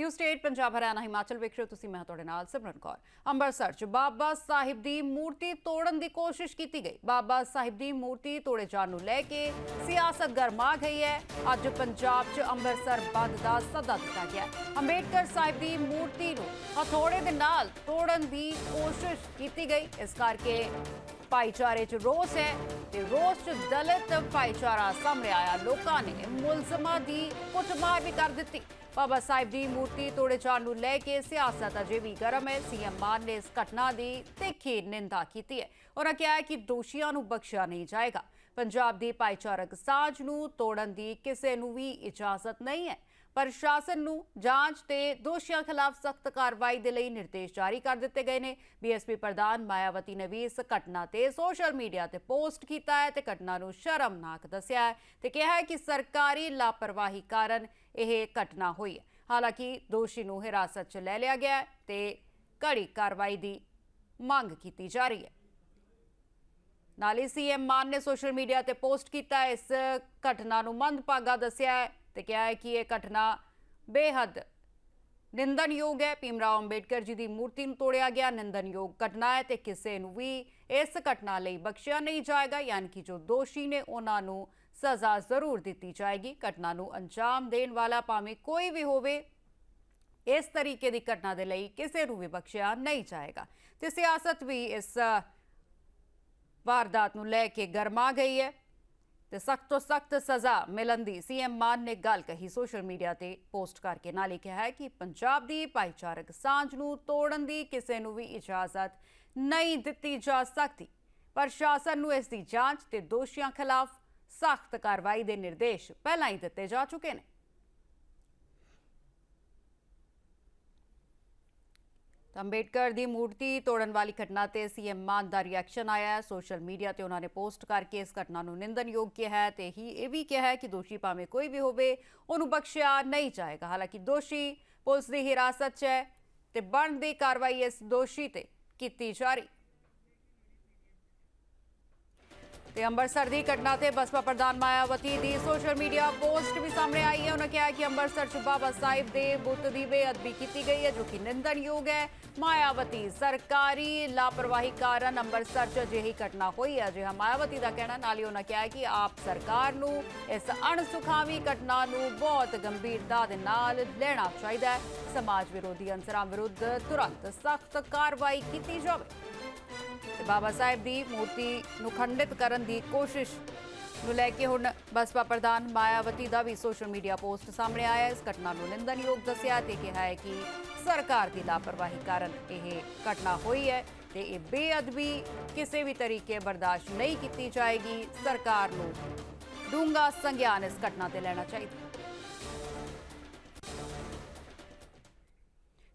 New state, Punjab, Haryana, Himachal ਵੇਖ ਰਹੇ ਹੋ ਤੁਸੀਂ, ਮੈਂ ਤੁਹਾਡੇ ਨਾਲ ਸਿਮਰਨ ਕੌਰ। ਅੰਮ੍ਰਿਤਸਰ 'ਚ ਬਾਬਾ ਸਾਹਿਬ ਦੀ ਮੂਰਤੀ ਤੋੜਨ ਦੀ ਕੋਸ਼ਿਸ਼ ਕੀਤੀ ਗਈ। ਬਾਬਾ ਸਾਹਿਬ ਦੀ ਮੂਰਤੀ ਤੋੜੇ ਜਾਣ ਨੂੰ ਲੈ ਕੇ ਸਿਆਸਤ ਗਰਮਾ ਗਈ ਹੈ। ਅੱਜ ਪੰਜਾਬ 'ਚ ਅੰਮ੍ਰਿਤਸਰ ਬੰਦ ਦਾ ਸੱਦਾ ਦਿੱਤਾ ਗਿਆ ਅੰਬੇਡਕਰ ਸਾਹਿਬ ਦੀ ਮੂਰਤੀ ਨੂੰ ਹਥੌੜੇ ਦੇ ਨਾਲ ਤੋੜਨ ਦੀ ਕੋਸ਼ਿਸ਼ ਕੀਤੀ ਗਈ। ਇਸ ਕਰਕੇ ਭਾਈਚਾਰੇ 'ਚ ਰੋਸ ਹੈ ਤੇ ਰੋਸ 'ਚ ਦਲਿਤ ਭਾਈਚਾਰਾ ਸਾਹਮਣੇ ਆਇਆ। ਲੋਕਾਂ ਨੇ ਮੁਲਜ਼ਮਾਂ ਦੀ ਕੁੱਟਮਾਰ ਵੀ ਕਰ ਦਿੱਤੀ। ਬਾਬਾ ਸਾਹਿਬ ਦੀ ਮੂਰਤੀ ਤੋੜੇ ਜਾਣ ਨੂੰ ਲੈ ਕੇ ਸਿਆਸਤ ਅਜੇ ਵੀ ਗਰਮ ਹੈ। ਸੀਐਮ ਮਾਨ ਨੇ ਇਸ ਘਟਨਾ ਦੀ ਤਿੱਖੀ ਨਿੰਦਾ ਕੀਤੀ ਹੈ। ਉਹਨਾਂ ਕਿਹਾ ਹੈ ਕਿ ਦੋਸ਼ੀਆਂ ਨੂੰ ਬਖਸ਼ਿਆ ਨਹੀਂ ਜਾਏਗਾ। ਪੰਜਾਬ ਦੀ ਭਾਈਚਾਰਕ ਸਾਂਝ ਨੂੰ ਤੋੜਨ ਦੀ ਕਿਸੇ ਨੂੰ ਵੀ ਇਜਾਜ਼ਤ ਨਹੀਂ ਹੈ। ਪ੍ਰਸ਼ਾਸਨ ਨੂੰ ਜਾਂਚ ਤੇ ਦੋਸ਼ੀਆਂ ਖਿਲਾਫ ਸਖਤ ਕਾਰਵਾਈ ਦੇ ਲਈ ਨਿਰਦੇਸ਼ ਜਾਰੀ ਕਰ ਦਿੱਤੇ ਗਏ ਨੇ। ਬੀਐਸਪੀ ਪ੍ਰਧਾਨ ਮਾਇਆਵਤੀ ਨੇ ਵੀ ਇਸ ਘਟਨਾ ਤੇ ਸੋਸ਼ਲ ਮੀਡੀਆ ਤੇ ਪੋਸਟ ਕੀਤਾ ਹੈ ਤੇ ਘਟਨਾ ਨੂੰ ਸ਼ਰਮਨਾਕ ਦੱਸਿਆ ਹੈ ਤੇ ਕਿਹਾ ਹੈ ਕਿ ਸਰਕਾਰੀ ਲਾਪਰਵਾਹੀ ਕਾਰਨ ਇਹ ਘਟਨਾ ਹੋਈ ਹੈ। ਹਾਲਾਂਕਿ ਦੋਸ਼ੀ ਨੂੰ ਹਿਰਾਸਤ 'ਚ ਲੈ ਲਿਆ ਗਿਆ ਹੈ ਤੇ ਕੜੀ ਕਾਰਵਾਈ ਦੀ ਮੰਗ ਕੀਤੀ ਜਾ ਰਹੀ ਹੈ। ਨਾਲ ਹੀ ਸੀਐਮ ਮਾਨ ਨੇ ਸੋਸ਼ਲ ਮੀਡੀਆ ਤੇ ਪੋਸਟ ਕੀਤਾ, ਇਸ ਘਟਨਾ ਨੂੰ ਮੰਦਭਾਗਾ ਦੱਸਿਆ ਹੈ ਤੇ ਕਿਹਾ ਹੈ ਕਿ ਇਹ ਘਟਨਾ ਬੇਹੱਦ ਨਿੰਦਨਯੋਗ ਹੈ। ਭੀਮਰਾਓ ਅੰਬੇਡਕਰ ਜੀ ਦੀ ਮੂਰਤੀ ਨੂੰ ਤੋੜਿਆ ਗਿਆ ਨਿੰਦਨਯੋਗ ਘਟਨਾ ਹੈ ਤੇ ਕਿਸੇ ਨੂੰ ਵੀ ਇਸ ਘਟਨਾ ਲਈ ਬਖਸ਼ਿਆ ਨਹੀਂ ਜਾਏਗਾ, ਯਾਨੀ ਕਿ ਜੋ ਦੋਸ਼ੀ ਨੇ, ਉਹਨਾਂ ਨੂੰ ਸਜ਼ਾ ਜ਼ਰੂਰ ਦਿੱਤੀ ਜਾਏਗੀ। ਘਟਨਾ ਨੂੰ ਅੰਜਾਮ ਦੇਣ ਵਾਲਾ ਭਾਵੇਂ ਕੋਈ ਵੀ ਹੋਵੇ, ਇਸ ਤਰੀਕੇ ਦੀ ਘਟਨਾ ਦੇ ਲਈ ਕਿਸੇ ਨੂੰ ਵੀ ਬਖਸ਼ਿਆ ਨਹੀਂ ਜਾਏਗਾ। ਤੇ ਸਿਆਸਤ ਵੀ ਇਸ ਵਾਰਦਾਤ ਨੂੰ ਲੈ ਕੇ ਗਰਮਾ ਗਈ ਹੈ ਤੇ ਸਖਤ ਤੋਂ ਸਖਤ ਸਜ਼ਾ ਮਿਲਣ ਦੀ ਸੀਐਮ ਮਾਨ ਨੇ ਗੱਲ ਕਹੀ। ਸੋਸ਼ਲ ਮੀਡੀਆ ਤੇ ਪੋਸਟ ਕਰਕੇ ਨਾਲ ਹੀ ਕਿਹਾ ਹੈ ਕਿ ਪੰਜਾਬ ਦੀ ਭਾਈਚਾਰਕ ਸਾਂਝ ਨੂੰ ਤੋੜਨ ਦੀ ਕਿਸੇ ਨੂੰ ਵੀ ਇਜਾਜ਼ਤ ਨਹੀਂ ਦਿੱਤੀ ਜਾ ਸਕਦੀ। ਪ੍ਰਸ਼ਾਸਨ ਨੂੰ ਇਸ ਦੀ ਜਾਂਚ ਤੇ ਦੋਸ਼ੀਆਂ ਖਿਲਾਫ ਸਖਤ ਕਾਰਵਾਈ ਦੇ ਨਿਰਦੇਸ਼ ਪਹਿਲਾਂ ਹੀ ਦਿੱਤੇ ਜਾ ਚੁੱਕੇ ਨੇ। ਅੰਬੇਡਕਰ ਦੀ ਮੂਰਤੀ ਤੋੜਨ ਵਾਲੀ ਘਟਨਾ ਤੇ ਸੀਐਮ ਮਾਨ ਦਾ ਰਿਐਕਸ਼ਨ ਆਇਆ। ਹੈ ਸੋਸ਼ਲ ਮੀਡੀਆ ਤੇ ਉਹਨਾਂ ਨੇ ਪੋਸਟ ਕਰਕੇ ਇਸ ਘਟਨਾ ਨੂੰ ਨਿੰਦਨਯੋਗ ਕਿਹਾ ਹੈ ਤੇ ਹੀ ਇਹ ਵੀ ਕਿਹਾ ਹੈ ਕਿ ਦੋਸ਼ੀ ਭਾਵੇਂ ਕੋਈ ਵੀ ਹੋਵੇ, ਉਹਨੂੰ ਬਖਸ਼ਿਆ ਨਹੀਂ ਜਾਏਗਾ। ਹਾਲਾਂਕਿ ਦੋਸ਼ੀ ਪੁਲਿਸ ਦੀ ਹਿਰਾਸਤ 'ਚ ਹੈ ਤੇ ਬਣਦੀ ਕਾਰਵਾਈ ਇਸ ਦੋਸ਼ੀ ਤੇ ਕੀਤੀ ਜਾ ਰਹੀ। ਤੇ ਅੰਮ੍ਰਿਤਸਰ ਦੀ ਘਟਨਾ ਤੇ ਬਸਪਾ ਪ੍ਰਧਾਨ ਮਾਇਆਵਤੀ ਦੀ ਸੋਸ਼ਲ ਮੀਡੀਆ ਪੋਸਟ ਵੀ ਸਾਹਮਣੇ ਆਈ ਹੈ। ਉਹਨਾਂ ਕਿਹਾ ਕਿ ਅੰਮ੍ਰਿਤਸਰ ਚ ਬਾਬਾ ਸਾਹਿਬ ਦੇ ਬੁੱਤ ਦੀ ਬੇਅਦਬੀ ਕੀਤੀ ਗਈ ਹੈ, ਜੋ ਕਿ ਨਿੰਦਣਯੋਗ ਹੈ। ਮਾਇਆਵਤੀ ਸਰਕਾਰੀ ਲਾਪਰਵਾਹੀ ਕਾਰਨ ਅੰਮ੍ਰਿਤਸਰ ਚ ਅਜਿਹੀ ਘਟਨਾ ਹੋਈ ਹੈ। ਜਿਹਾ ਮਾਇਆਵਤੀ ਦਾ ਕਹਿਣਾ, ਨਾਲ ਹੀ ਉਹਨਾਂ ਕਿਹਾ ਕਿ ਆਪ ਸਰਕਾਰ ਨੂੰ ਇਸ ਅਣਸੁਖਾਵੀ ਘਟਨਾ ਨੂੰ ਬਹੁਤ ਗੰਭੀਰਤਾ ਦੇ ਨਾਲ ਲੈਣਾ ਚਾਹੀਦਾ ਹੈ। ਸਮਾਜ ਵਿਰੋਧੀ ਅੰਸਰਾਂ ਵਿਰੁੱਧ ਤੁਰੰਤ ਸਖਤ ਕਾਰਵਾਈ ਕੀਤੀ ਜਾਵੇ। ਤੇ ਬਾਬਾ ਸਾਹਿਬ ਦੀ ਮੂਰਤੀ ਨੂੰ ਖੰਡਿਤ ਕਰਨ ਦੀ ਕੋਸ਼ਿਸ਼ ਨੂੰ ਲੈ ਕੇ ਹੁਣ ਬਸਪਾ ਪ੍ਰਧਾਨ ਮਾਇਆਵਤੀ ਦਾ ਵੀ ਸੋਸ਼ਲ ਮੀਡੀਆ ਪੋਸਟ ਸਾਹਮਣੇ ਆਇਆ ਇਸ ਘਟਨਾ ਨੂੰ ਨਿੰਦਨਯੋਗ ਦੱਸਿਆ ਤੇ ਕਿਹਾ ਹੈ ਕਿ ਸਰਕਾਰ ਦੀ ਲਾਪਰਵਾਹੀ ਕਾਰਨ ਇਹ ਘਟਨਾ ਹੋਈ ਹੈ ਤੇ ਇਹ ਬੇਅਦਬੀ ਕਿਸੇ ਵੀ ਤਰੀਕੇ ਬਰਦਾਸ਼ਤ ਨਹੀਂ ਕੀਤੀ ਜਾਏਗੀ। ਸਰਕਾਰ ਨੂੰ ਡੂੰਘਾ ਸੰਗਿਆਨ ਇਸ ਘਟਨਾ ਤੇ ਲੈਣਾ ਚਾਹੀਦਾ।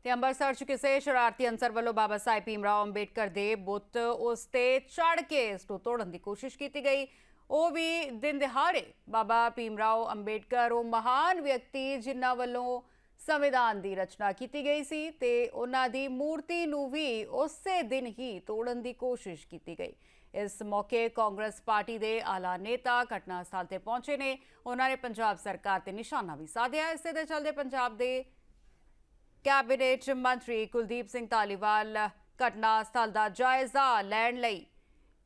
ਤੇ ਅੰਮ੍ਰਿਤਸਰ ਚ ਕਿਸੇ ਸ਼ਰਾਰਤੀ ਅੰਸਰ ਵੱਲੋਂ ਬਾਬਾ ਸਾਹਿਬ ਭੀਮਰਾਓ ਅੰਬੇਡਕਰ ਦੇ ਬੁੱਤ ਉਸ ਤੇ ਚੜ ਕੇ ਇਸ ਨੂੰ ਤੋੜਨ ਦੀ ਕੋਸ਼ਿਸ਼ ਕੀਤੀ ਗਈ। ਉਹ ਵੀ ਦਿਨ ਦਿਹਾੜੇ ਬਾਬਾ ਭੀਮਰਾਓ ਅੰਬੇਡਕਰ, ਉਹ ਮਹਾਨ ਵਿਅਕਤੀ ਜਿਨ੍ਹਾਂ ਵੱਲੋਂ ਸੰਵਿਧਾਨ ਦੀ ਰਚਨਾ ਕੀਤੀ ਗਈ ਸੀ ਤੇ ਉਹਨਾਂ ਦੀ ਮੂਰਤੀ ਨੂੰ ਵੀ ਉਸੇ ਦਿਨ ਹੀ ਤੋੜਨ ਦੀ ਕੋਸ਼ਿਸ਼ ਕੀਤੀ ਗਈ। ਇਸ ਮੌਕੇ ਕਾਂਗਰਸ ਪਾਰਟੀ ਦੇ ਆਲਾ ਨੇਤਾ ਘਟਨਾ ਸਥਲ ਤੇ ਪਹੁੰਚੇ ਨੇ। ਉਹਨਾਂ ਨੇ ਪੰਜਾਬ ਸਰਕਾਰ ਤੇ ਨਿਸ਼ਾਨਾ ਵੀ ਸਾਧਿਆ। ਇਸੇ ਦੇ ਚਲਦੇ ਪੰਜਾਬ ਦੇ ਕੈਬਨਿਟ ਮੰਤਰੀ ਕੁਲਦੀਪ ਸਿੰਘ ਧਾਲੀਵਾਲ ਘਟਨਾ ਸਥਲ ਦਾ ਜਾਇਜ਼ਾ ਲੈਣ ਲਈ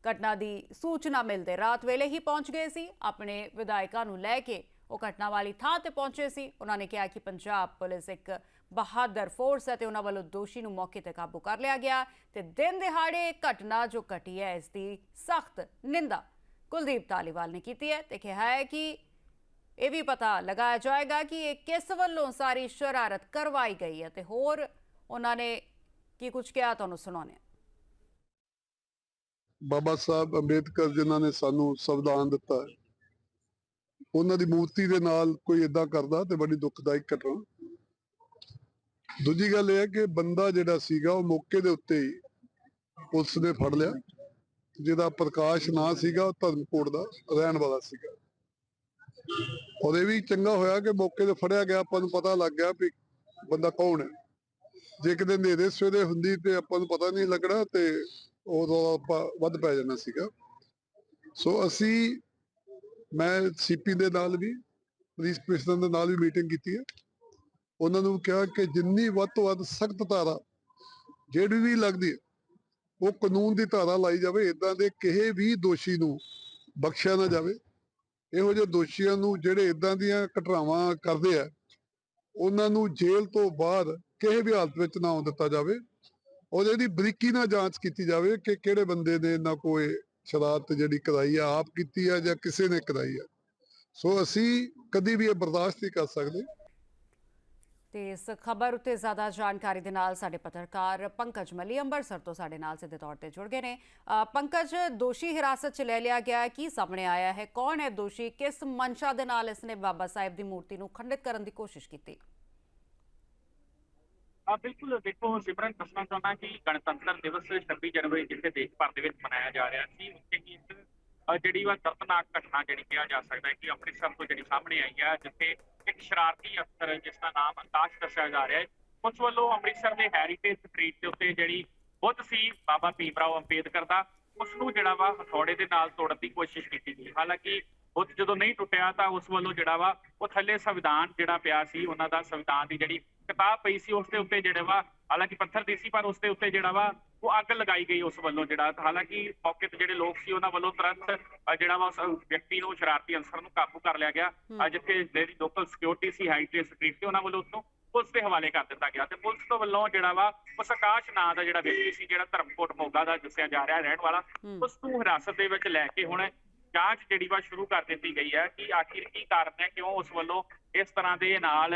ਘਟਨਾ ਦੀ ਸੂਚਨਾ ਮਿਲਦੇ ਰਾਤ ਵੇਲੇ ਹੀ ਪਹੁੰਚ ਗਏ ਸੀ। ਆਪਣੇ ਵਿਧਾਇਕਾਂ ਨੂੰ ਲੈ ਕੇ ਉਹ ਘਟਨਾ ਵਾਲੀ ਥਾਂ ਤੇ ਪਹੁੰਚੇ ਸੀ। ਉਹਨਾਂ ਨੇ ਕਿਹਾ ਕਿ ਪੰਜਾਬ ਪੁਲਿਸ ਇੱਕ ਬਹਾਦਰ ਫੋਰਸ ਹੈ ਤੇ ਉਹਨਾਂ ਵੱਲੋਂ ਦੋਸ਼ੀ ਨੂੰ ਮੌਕੇ ਤੇ ਕਾਬੂ ਕਰ ਲਿਆ ਗਿਆ ਤੇ ਦਿਨ ਦਿਹਾੜੇ ਘਟਨਾ ਜੋ ਘਟੀ ਹੈ, ਇਸ ਦੀ ਸਖਤ ਨਿੰਦਾ ਕੁਲਦੀਪ ਧਾਲੀਵਾਲ ਨੇ ਕੀਤੀ ਹੈ ਤੇ ਕਿਹਾ ਹੈ ਕਿ ਇਹ ਵੀ ਪਤਾ ਲਗਾਇਆ ਜਾਏਗਾ ਕਿ ਇਹ ਕਿਸ ਵੱਲੋਂ ਸਾਰੀ ਸ਼ਰਾਰਤ ਕਰਵਾਈ ਗਈ ਹੈ ਤੇ ਹੋਰ ਉਹਨਾਂ ਨੇ ਕੀ ਕੁਝ ਕਿਹਾ ਤੁਹਾਨੂੰ ਸੁਣਾਉਂਦੇ ਹਾਂ। ਬਾਬਾ ਸਾਹਿਬ ਅੰਬੇਦਕਰ ਜਿਨ੍ਹਾਂ ਨੇ ਸਾਨੂੰ ਸੰਵਿਧਾਨ ਦਿੱਤਾ ਉਹਨਾਂ ਦੀ ਮੂਰਤੀ ਦੇ ਨਾਲ ਕੋਈ ਇਦਾਂ ਕਰਦਾ ਤੇ ਬੜੀ ਦੁਖਦਾਇਕ ਘਟਨਾ। ਦੂਜੀ ਗੱਲ ਇਹ ਹੈ ਕਿ ਬੰਦਾ ਜਿਹੜਾ ਸੀਗਾ, ਉਹ ਮੌਕੇ ਦੇ ਉੱਤੇ ਹੀ ਪੁਲਿਸ ਨੇ ਫੜ ਲਿਆ, ਜਿਹਦਾ ਪ੍ਰਕਾਸ਼ ਨਾਂ ਸੀਗਾ, ਉਹ ਧਰਮਕੋਟ ਦਾ ਰਹਿਣ ਵਾਲਾ ਸੀਗਾ। ਔਰ ਵੀ ਚੰਗਾ ਹੋਇਆ ਕਿ ਮੌਕੇ ਤੇ ਫੜਿਆ ਗਿਆ, ਆਪਾਂ ਨੂੰ ਪਤਾ ਲੱਗ ਗਿਆ ਵੀ ਬੰਦਾ ਕੌਣ ਹੈ। ਜੇ ਕਿਤੇ ਨੇਰੇ ਸਵੇਰੇ ਹੁੰਦੀ ਤੇ ਆਪਾਂ ਨੂੰ ਪਤਾ ਨਹੀਂ ਲੱਗਣਾ ਤੇ ਉਦੋਂ ਆਪਾਂ ਵੱਧ ਪੈ ਜਾਣਾ ਸੀਗਾ। ਸੋ ਅਸੀਂ, ਮੈਂ ਸੀਪੀ ਦੇ ਨਾਲ ਵੀ, ਪੁਲਿਸ ਕਮਿਸ਼ਨਰ ਦੇ ਨਾਲ ਵੀ ਮੀਟਿੰਗ ਕੀਤੀ ਹੈ। ਉਹਨਾਂ ਨੂੰ ਕਿਹਾ ਕਿ ਜਿੰਨੀ ਵੱਧ ਤੋਂ ਵੱਧ ਸਖਤ ਧਾਰਾ ਜਿਹੜੀ ਵੀ ਲੱਗਦੀ ਹੈ, ਉਹ ਕਾਨੂੰਨ ਦੀ ਧਾਰਾ ਲਾਈ ਜਾਵੇ ਇਦਾਂ ਦੇ ਕਿਸੇ ਵੀ ਦੋਸ਼ੀ ਨੂੰ ਬਖਸ਼ਿਆ ਨਾ ਜਾਵੇ। ਇਹੋ ਜਿਹੇ ਦੋਸ਼ੀਆਂ ਨੂੰ ਜਿਹੜੇ ਇਦਾਂ ਦੀਆਂ ਘਟਨਾਵਾਂ ਕਰਦੇ ਆ, ਉਹਨਾਂ ਨੂੰ ਜੇਲ੍ਹ ਤੋਂ ਬਾਅਦ ਕਿਸੇ ਵੀ ਹਾਲਤ ਵਿੱਚ ਨਾ ਆਉਣ ਦਿੱਤਾ ਜਾਵੇ ਔਰ ਇਹਦੀ ਬਰੀਕੀ ਨਾਲ ਜਾਂਚ ਕੀਤੀ ਜਾਵੇ ਕਿ ਕਿਹੜੇ ਬੰਦੇ ਨੇ ਇਹਨਾਂ ਕੋਈ ਸ਼ਰਾਰਤ ਜਿਹੜੀ ਕਰਾਈ ਆ, ਆਪ ਕੀਤੀ ਆ ਜਾਂ ਕਿਸੇ ਨੇ ਕਰਾਈ ਆ। ਸੋ ਅਸੀਂ ਕਦੀ ਵੀ ਇਹ ਬਰਦਾਸ਼ਤ ਨਹੀਂ ਕਰ ਸਕਦੇ। ਤੇ ਇਸ ਖਬਰ ਉੱਤੇ ਜ਼ਿਆਦਾ ਜਾਣਕਾਰੀ ਦੇ ਨਾਲ ਸਾਡੇ ਪੱਤਰਕਾਰ ਪੰਕਜ ਮਲੀ ਅੰਮ੍ਰਿਤਸਰ ਤੋਂ ਸਾਡੇ ਨਾਲ ਸਿੱਧੇ ਤੌਰ ਤੇ ਜੁੜ ਗਏ ਨੇ। ਪੰਕਜ, ਦੋਸ਼ੀ ਹਿਰਾਸਤ 'ਚ ਲੈ ਲਿਆ ਗਿਆ ਕੀ ਸਾਹਮਣੇ ਆਇਆ ਹੈ? ਕੌਣ ਹੈ ਦੋਸ਼ੀ? ਕਿਸ ਮਨਸ਼ਾ ਦੇ ਨਾਲ ਇਸਨੇ ਬਾਬਾ ਸਾਹਿਬ ਦੀ ਮੂਰਤੀ ਨੂੰ ਖੰਡਿਤ ਕਰਨ ਦੀ ਕੋਸ਼ਿਸ਼ ਕੀਤੀ? ਆ ਬਿਲਕੁਲ ਦੇਖੋ ਸਿਮਰਨ ਦੱਸਣਾ ਚਾਹੁੰਦਾ ਕਿ ਗਣਤੰਤਰ ਦਿਵਸ 26 ਜਨਵਰੀ, ਜਿੱਥੇ ਦੇਸ਼ ਭਰ ਦੇ ਵਿੱਚ ਮਨਾਇਆ ਜਾ ਰਿਹਾ ਸੀ, ਉੱਥੇ ਹੀ ਇੱਕ ਜਿਹੜੀ ਵਾ ਦਰਦਨਾਕ ਘਟਨਾ ਜਿਹੜੀ ਕਿਹਾ ਜਾ ਸਕਦਾ ਹੈ ਕਿ ਅੰਮ੍ਰਿਤਸਰ ਤੋਂ ਜਿਹੜੀ ਸਾਹਮਣੇ ਆਈ ਹੈ, ਜਿੱਥੇ ਇੱਕ ਸ਼ਰਾਰਤੀ ਅਫਸਰ ਜਿਸ ਦਾ ਨਾਮ ਆਕਾਸ਼ ਦੱਸਿਆ ਜਾ ਰਿਹਾ ਹੈ, ਉਸ ਵੱਲੋਂ ਅੰਮ੍ਰਿਤਸਰ ਦੇ ਹੈਰੀਟੇਜ ਸਟਰੀਟ ਦੇ ਉੱਤੇ ਜਿਹੜੀ ਬੁੱਧ ਸੀ, ਬਾਬਾ ਭੀਮਰਾਓ ਅੰਬੇਦਕਰ ਦਾ ਉਸ ਨੂੰ ਜਿਹੜਾ ਵਾ ਹਥੌੜੇ ਦੇ ਨਾਲ ਤੋੜਨ ਦੀ ਕੋਸ਼ਿਸ਼ ਕੀਤੀ ਗਈ। ਹਾਲਾਂਕਿ ਬੁੱਧ ਜਦੋਂ ਨਹੀਂ ਟੁੱਟਿਆ ਤਾਂ ਉਸ ਵੱਲੋਂ ਜਿਹੜਾ ਵਾ ਉਹ ਥੱਲੇ ਸੰਵਿਧਾਨ ਜਿਹੜਾ ਪਿਆ ਸੀ, ਉਹਨਾਂ ਦਾ ਸੰਵਿਧਾਨ ਦੀ ਜਿਹੜੀ ਕਿਤਾਬ ਪਈ ਸੀ, ਉਸ ਦੇ ਉੱਤੇ ਜਿਹੜਾ ਵਾ ਹਾਲਾਂਕਿ ਪੱਥਰ ਦੀ ਸੀ, ਪਰ ਉਸ ਦੇ ਉੱਤੇ ਜਿਹੜਾ ਵਾ ਉਹ ਅੱਗ ਲਗਾਈ ਗਈ ਉਸ ਵੱਲੋਂ ਜਿਹੜਾ ਹਾਲਾਂਕਿ ਮੌਕੇ ਤੇ ਜਿਹੜੇ ਲੋਕ ਸੀ ਉਹਨਾਂ ਵੱਲੋਂ ਤੁਰੰਤ ਜਿਹੜਾ ਵਾ ਉਸ ਵਿਅਕਤੀ ਨੂੰ ਸ਼ਰਾਰਤੀ ਅਨਸਰ ਨੂੰ ਕਾਬੂ ਕਰ ਲਿਆ ਗਿਆ। ਜਿੱਥੇ ਜਿਹੜੀ ਲੋਕਲ ਸਿਕਿਉਰਿਟੀ ਸੀ ਹਾਈਟੇ ਸਟਰੀਟ ਤੇ ਉਹਨਾਂ ਵੱਲੋਂ ਉਸ ਨੂੰ ਪੁਲਿਸ ਦੇ ਹਵਾਲੇ ਕਰ ਦਿੱਤਾ ਗਿਆ। ਤੇ ਪੁਲਿਸ ਤੋਂ ਵੱਲੋਂ ਜਿਹੜਾ ਵਾ ਉਸ ਆਕਾਸ਼ ਨਾਂ ਦਾ ਜਿਹੜਾ ਵਿਅਕਤੀ ਸੀ ਜਿਹੜਾ ਧਰਮਕੋਟ ਮੋਗਾ ਦਾ ਦੱਸਿਆ ਜਾ ਰਿਹਾ ਰਹਿਣ ਵਾਲਾ। ਉਸ ਨੂੰ ਹਿਰਾਸਤ ਦੇ ਵਿੱਚ ਲੈ ਕੇ ਹੁਣ ਜਾਂਚ ਜਿਹੜੀ ਵਾ ਸ਼ੁਰੂ ਕਰ ਦਿੱਤੀ ਗਈ ਹੈ ਕਿ ਆਖਿਰ ਕੀ ਕਾਰਨ ਹੈ ਕਿਉਂ ਉਸ ਵੱਲੋਂ ਇਸ ਤਰ੍ਹਾਂ ਦੇ ਨਾਲ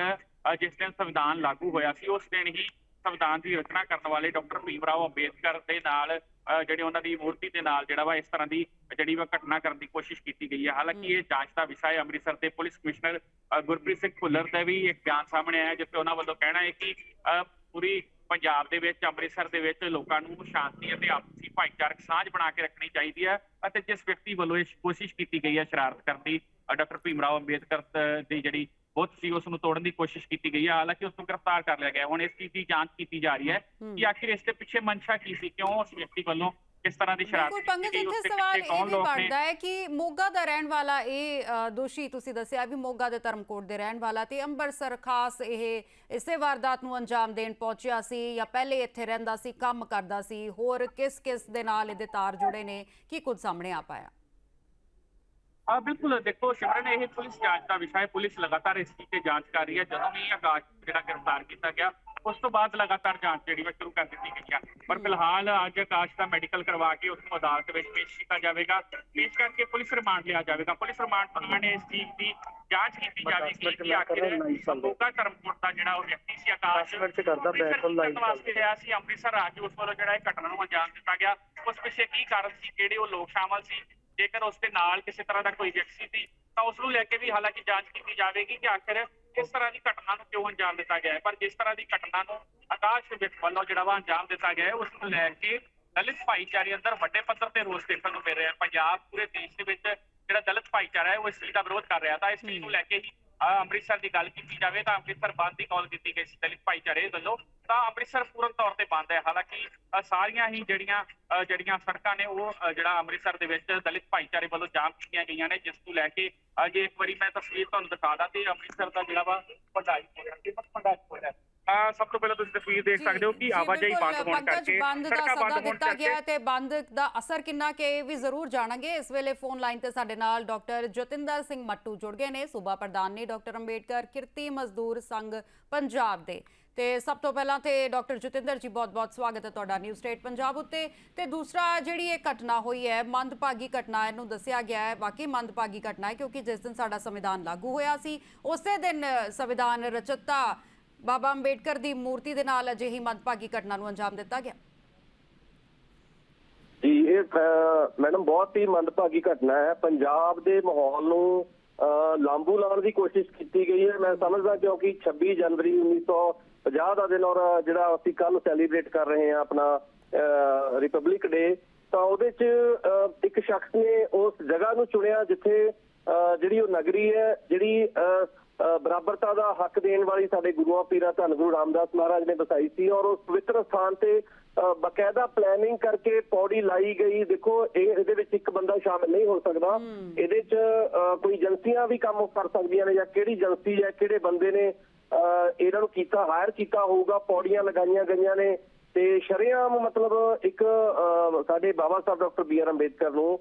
ਜਿਸ ਦਿਨ ਸੰਵਿਧਾਨ ਲਾਗੂ ਹੋਇਆ ਸੀ ਉਸ ਦਿਨ ਹੀ ਸੰਵਿਧਾਨ ਦੀ ਰਚਨਾ ਕਰਨ ਵਾਲੇ ਡਾਕਟਰ ਭੀਮਰਾਓ ਅੰਬੇਦਕਰ ਦੇ ਨਾਲ ਜਿਹੜੇ ਉਹਨਾਂ ਦੀ ਮੂਰਤੀ ਦੇ ਨਾਲ ਜਿਹੜਾ ਵਾ ਇਸ ਤਰ੍ਹਾਂ ਦੀ ਜਿਹੜੀ ਵਾ ਘਟਨਾ ਕਰਨ ਦੀ ਕੋਸ਼ਿਸ਼ ਕੀਤੀ ਗਈ ਹੈ ਹਾਲਾਂਕਿ ਇਹ ਜਾਂਚ ਦਾ ਵਿਸ਼ਾ ਹੈ। ਅੰਮ੍ਰਿਤਸਰ ਦੇ ਪੁਲਿਸ ਕਮਿਸ਼ਨਰ ਗੁਰਪ੍ਰੀਤ ਸਿੰਘ ਭੁੱਲਰ ਦਾ ਵੀ ਇੱਕ ਬਿਆਨ ਸਾਹਮਣੇ ਆਇਆ ਜਿੱਥੇ ਉਹਨਾਂ ਵੱਲੋਂ ਕਹਿਣਾ ਹੈ ਕਿ ਪੂਰੀ ਪੰਜਾਬ ਦੇ ਵਿੱਚ ਅੰਮ੍ਰਿਤਸਰ ਦੇ ਵਿੱਚ ਲੋਕਾਂ ਨੂੰ ਸ਼ਾਂਤੀ ਅਤੇ ਆਪਸੀ ਭਾਈਚਾਰਕ ਸਾਂਝ ਬਣਾ ਕੇ ਰੱਖਣੀ ਚਾਹੀਦੀ ਹੈ ਅਤੇ ਜਿਸ ਵਿਅਕਤੀ ਵੱਲੋਂ ਇਹ ਕੋਸ਼ਿਸ਼ ਕੀਤੀ ਗਈ ਹੈ ਸ਼ਰਾਰਤ ਕਰਨ ਦੀ ਡਾਕਟਰ ਭੀਮਰਾਓ ਅੰਬੇਦਕਰ ਤ- ਦੀ ਜਿਹੜੀ ਬੁੱਤ ਸੀ ਉਸ ਨੂੰ ਤੋੜਨ ਦੀ ਕੋਸ਼ਿਸ਼ ਕੀਤੀ ਗਈ ਹੈ। ਹਾਲਾਂਕਿ ਉਸ ਨੂੰ ਗ੍ਰਿਫਤਾਰ ਕਰ ਲਿਆ ਗਿਆ। ਹੁਣ ਇਸ ਚੀਜ਼ ਦੀ ਜਾਂਚ ਕੀਤੀ ਜਾ ਰਹੀ ਹੈ। ਕਿ ਆਖਿਰ ਇਸ ਦੇ ਪਿੱਛੇ ਮਨਸ਼ਾ ਕੀ ਸੀ? ਕਿਉਂ ਉਸ ਵਿਅਕਤੀ ਵੱਲੋਂ ਇਸ ਤਰ੍ਹਾਂ ਦੀ ਸ਼ਰਾਰਤ ਕੀਤੀ ਗਈ? ਇੱਥੇ ਸਵਾਲ ਇਹ ਵੀ ਬਣਦਾ ਹੈ ਕਿ ਮੋਗਾ ਦਾ ਰਹਿਣ ਵਾਲਾ ਇਹ ਦੋਸ਼ੀ ਤੁਸੀਂ ਦੱਸਿਆ ਵੀ ਮੋਗਾ ਦੇ ਧਰਮਕੋਟ ਦੇ ਰਹਿਣ ਵਾਲਾ ਤੇ ਅੰਮ੍ਰਿਤਸਰ ਖਾਸ ਇਹ ਇਸੇ ਵਾਰਦਾਤ ਨੂੰ ਅੰਜਾਮ ਦੇਣ ਪਹੁੰਚਿਆ ਸੀ ਜਾਂ ਪਹਿਲੇ ਇੱਥੇ ਰਹਿੰਦਾ ਸੀ ਕੰਮ ਕਰਦਾ ਸੀ। ਹੋਰ ਕਿਸ ਕਿਸ ਦੇ ਨਾਲ ਇਹਦੇ ਤਾਰ ਜੁੜੇ ਨੇ? ਕੀ ਕੁਝ ਸਾਹਮਣੇ ਆ ਪਾਇਆ? ਹਾਂ ਬਿਲਕੁਲ ਦੇਖੋ ਸਿਮਰਨ ਇਹ ਪੁਲਿਸ ਜਾਂਚ ਦਾ ਵਿਸ਼ਾ ਹੈ ਪੁਲਿਸ ਲਗਾਤਾਰ ਇਸ ਚੀਜ਼ ਤੇ ਜਾਂਚ ਕਰ ਰਹੀ ਹੈ ਜਦੋਂ ਵੀ ਆਕਾਸ਼ ਜਿਹੜਾ ਗ੍ਰਿਫਤਾਰ ਕੀਤਾ ਗਿਆ ਉਸ ਤੋਂ ਬਾਅਦ ਲਗਾਤਾਰ ਜਾਂਚ ਜਿਹੜੀ ਹੈ ਸ਼ੁਰੂ ਕਰ ਦਿੱਤੀ ਗਈ ਹੈ ਪਰ ਫਿਲਹਾਲ ਅੱਜ ਆਕਾਸ਼ ਦਾ ਮੈਡੀਕਲ ਕਰਵਾ ਕੇ ਉਸ ਨੂੰ ਅਦਾਲਤ ਵਿੱਚ ਪੇਸ਼ ਕੀਤਾ ਜਾਵੇਗਾ ਪੇਸ਼ ਕਰਕੇ ਪੁਲਿਸ ਰਿਮਾਂਡ ਲਿਆ ਜਾਵੇਗਾ ਪੁਲਿਸ ਰਿਮਾਂਡ ਦੌਰਾਨ ਇਸ ਚੀਜ਼ ਦੀ ਜਾਂਚ ਕੀਤੀ ਜਾਵੇਗੀ ਕਿ ਆਖਿਰ ਸੰਭੂਗਾ ਧਰਮਕੋਟ ਦਾ ਜਿਹੜਾ ਉਹ ਵਿਅਕਤੀ ਸੀ ਆਕਾਸ਼ ਮਿੰਟ 'ਚ ਕਰਦਾ, ਅੰਮ੍ਰਿਤਸਰ back on line ਕਰਨ ਵਾਸਤੇ ਆਇਆ ਸੀ ਅੰਮ੍ਰਿਤਸਰ ਆ ਕੇ ਉਸ ਵੱਲੋਂ ਜਿਹੜਾ ਇਹ ਘਟਨਾ ਨੂੰ ਅੰਜਾਮ ਦਿੱਤਾ ਗਿਆ ਉਸ ਪਿੱਛੇ ਕੀ ਕਾਰਨ ਸੀ ਕਿਹੜੇ ਉਹ ਲੋਕ ਸ਼ਾਮਲ ਸੀ ਜੇਕਰ ਉਸ ਦੇ ਨਾਲ ਕਿਸੇ ਤਰ੍ਹਾਂ ਦਾ ਕੋਈ ਵਿਅਕਤੀ ਸੀ, ਤਾਂ ਉਸ ਨੂੰ ਲੈ ਕੇ ਵੀ ਹਾਲਾਂਕਿ ਜਾਂਚ ਕੀਤੀ ਜਾਵੇਗੀ ਕਿ ਆਖਿਰ ਇਸ ਤਰ੍ਹਾਂ ਦੀ ਘਟਨਾ ਨੂੰ ਕਿਉਂ ਅੰਜਾਮ ਦਿੱਤਾ ਗਿਆ ਹੈ। ਪਰ ਜਿਸ ਤਰ੍ਹਾਂ ਦੀ ਘਟਨਾ ਨੂੰ ਆਕਾਸ਼ ਵਿੱਚ ਵੱਲੋਂ ਜਿਹੜਾ ਵਾ ਅੰਜਾਮ ਦਿੱਤਾ ਗਿਆ ਹੈ ਉਸ ਨੂੰ ਲੈ ਕੇ ਦਲਿਤ ਭਾਈਚਾਰੇ ਅੰਦਰ ਵੱਡੇ ਪੱਧਰ ਤੇ ਰੋਸ ਦੇਖਣ ਨੂੰ ਮਿਲ ਰਿਹਾ ਹੈ। ਪੰਜਾਬ ਪੂਰੇ ਦੇਸ਼ ਦੇ ਵਿੱਚ ਜਿਹੜਾ ਦਲਿਤ ਭਾਈਚਾਰਾ ਹੈ, ਉਹ ਇਸ ਚੀਜ਼ ਦਾ ਵਿਰੋਧ ਕਰ ਰਿਹਾ ਤਾਂ ਇਸ ਚੀਜ਼ ਨੂੰ ਲੈ ਕੇ ਹੀ ਅੰਮ੍ਰਿਤਸਰ ਦੀ ਗੱਲ ਕੀਤੀ ਜਾਵੇ ਤਾਂ ਅੰਮ੍ਰਿਤਸਰ ਬੰਦ ਦੀ ਕਾਲ ਕੀਤੀ ਗਈ ਸੀ। ਦਲਿਤ ਭਾਈਚਾਰੇ ਵੱਲੋਂ ਤਾਂ ਅੰਮ੍ਰਿਤਸਰ ਪੂਰਨ ਤੌਰ ਤੇ ਬੰਦ ਹੈ। ਹਾਲਾਂਕਿ ਸਾਰੀਆਂ ਹੀ ਜਿਹੜੀਆਂ ਜਿਹੜੀਆਂ ਸੜਕਾਂ ਨੇ ਉਹ ਜਿਹੜਾ ਅੰਮ੍ਰਿਤਸਰ ਦੇ ਵਿੱਚ ਦਲਿਤ ਭਾਈਚਾਰੇ ਵੱਲੋਂ ਜਾਮ ਕੀਤੀਆਂ ਗਈਆਂ ਨੇ ਜਿਸ ਨੂੰ ਲੈ ਕੇ ਅਹ, ਜੇ ਇੱਕ ਵਾਰੀ ਮੈਂ ਤਸਵੀਰ ਤੁਹਾਨੂੰ ਦਿਖਾ ਦਾਂ ਤੇ ਅੰਮ੍ਰਿਤਸਰ ਦਾ ਜਿਹੜਾ ਵਾ ਭੰਡਾਰੀ ਹੋਇਆ ਤੇ ਭੰਡਾਰੀ ਹੋਇਆ ਤਾਂ ਸਭ ਤੋਂ ਪਹਿਲਾਂ ਤੁਸੀਂ ਤਸਵੀਰ ਦੇਖ ਸਕਦੇ ਹੋ ਕਿ ਆਵਾਜਾਈ ਬੰਦ ਹੋਣ ਕਰਕੇ ਸੜਕਾਂ ਬੰਦ ਹੋਣ ਦਿੱਤਾ ਕਰਕੇ ਗਿਆ ਤੇ ਬੰਦ ਦਾ ਅਸਰ ਕਿੰਨਾ ਕਿ ਇਹ ਵੀ ਜ਼ਰੂਰ ਜਾਣਾਂਗੇ। ਇਸ ਵੇਲੇ ਫੋਨ ਲਾਈਨ ਤੇ ਸਾਡੇ ਨਾਲ ਡਾਕਟਰ ਜਤਿੰਦਰ ਸਿੰਘ ਮੱਟੂ ਜੁੜ ਗਏ ਨੇ। ਸੂਬਾ ਪ੍ਰਧਾਨ ਨੇ ਡਾਕਟਰ ਅੰਬੇਡਕਰ ਕਿਰਤੀ ਮਜ਼ਦੂਰ ਸੰਘ ਪੰਜਾਬ ਦੇ। ਤੇ ਸਭ ਤੋਂ ਪਹਿਲਾਂ ਤੇ ਡਾਕਟਰ ਜਤਿੰਦਰ ਜੀ ਬਹੁਤ-ਬਹੁਤ ਸਵਾਗਤ ਹੈ ਤੁਹਾਡਾ ਨਿਊ ਸਟੇਟ ਪੰਜਾਬ ਉੱਤੇ। ਤੇ ਦੂਸਰਾ ਜਿਹੜੀ ਇਹ ਘਟਨਾ ਹੋਈ ਹੈ ਮੰਦਭਾਗੀ ਘਟਨਾ ਇਹਨੂੰ ਦੱਸਿਆ ਗਿਆ ਹੈ। ਬਾਕੀ ਮੰਦਭਾਗੀ ਘਟਨਾ ਹੈ ਕਿਉਂਕਿ ਜਿਸ ਦਿਨ ਸਾਡਾ ਸੰਵਿਧਾਨ ਲਾਗੂ ਹੋਇਆ ਸੀ ਉਸੇ ਦਿਨ ਸੰਵਿਧਾਨ ਰਚਿਤਾ ਬਾਬਾ ਅੰਬੇਡਕਰ ਦੀ ਮੂਰਤੀ ਦੇ ਨਾਲ ਅਜਿਹੀ ਮੰਦਭਾਗੀ ਘਟਨਾ ਨੂੰ ਅੰਜਾਮ ਦਿੱਤਾ ਗਿਆ। ਜੀ ਇਹ ਮੈਡਮ ਬਹੁਤ ਹੀ ਮੰਦਭਾਗੀ ਘਟਨਾ ਹੈ। ਪੰਜਾਬ ਦੇ ਮਾਹੌਲ ਨੂੰ ਲਾਂਬੂ ਲਾਉਣ ਦੀ ਕੋਸ਼ਿਸ਼ ਕੀਤੀ ਗਈ ਹੈ। ਮੈਂ ਸਮਝਦਾ ਕਿਉਂਕਿ 26 ਜਨਵਰੀ 1950 ਦਾ ਦਿਨ ਔਰ ਜਿਹੜਾ ਅਸੀਂ ਕੱਲ ਸੈਲੀਬ੍ਰੇਟ ਕਰ ਰਹੇ ਹਾਂ ਆਪਣਾ ਰਿਪਬਲਿਕ ਡੇ ਤਾਂ ਉਹਦੇ 'ਚ ਅਹ, ਇੱਕ ਸ਼ਖਸ ਨੇ ਉਸ ਜਗ੍ਹਾ ਨੂੰ ਚੁਣਿਆ ਜਿੱਥੇ ਅਹ, ਜਿਹੜੀ ਉਹ ਨਗਰੀ ਹੈ ਜਿਹੜੀ ਅਹ, ਬਰਾਬਰਤਾ ਦਾ ਹੱਕ ਦੇਣ ਵਾਲੀ ਸਾਡੇ ਗੁਰੂਆਂ ਪੀਰਾਂ ਧੰਨ ਗੁਰੂ ਰਾਮਦਾਸ ਮਹਾਰਾਜ ਨੇ ਬਸਾਈ ਸੀ ਔਰ ਉਸ ਪਵਿੱਤਰ ਸਥਾਨ ਤੇ ਬਕਾਇਦਾ ਪਲੈਨਿੰਗ ਕਰਕੇ ਪੌੜੀ ਲਾਈ ਗਈ। ਦੇਖੋ ਇਹ ਇਹਦੇ ਵਿੱਚ ਇੱਕ ਬੰਦਾ ਸ਼ਾਮਿਲ ਨਹੀਂ ਹੋ ਸਕਦਾ। ਇਹਦੇ 'ਚ ਕੋਈ ਏਜੰਸੀਆਂ ਵੀ ਕੰਮ ਕਰ ਸਕਦੀਆਂ ਨੇ ਜਾਂ ਕਿਹੜੀ ਏਜੰਸੀ ਹੈ ਕਿਹੜੇ ਬੰਦੇ ਨੇ ਇਹਨਾਂ ਨੂੰ ਕੀਤਾ ਹਾਇਰ ਕੀਤਾ ਹੋਊਗਾ ਪੌੜੀਆਂ ਲਗਾਈਆਂ ਗਈਆਂ ਨੇ। ਤੇ ਸ਼ਰੇਆਮ ਮਤਲਬ ਇੱਕ ਸਾਡੇ Baba Sahib doctor B R Ambedkar ਨੂੰ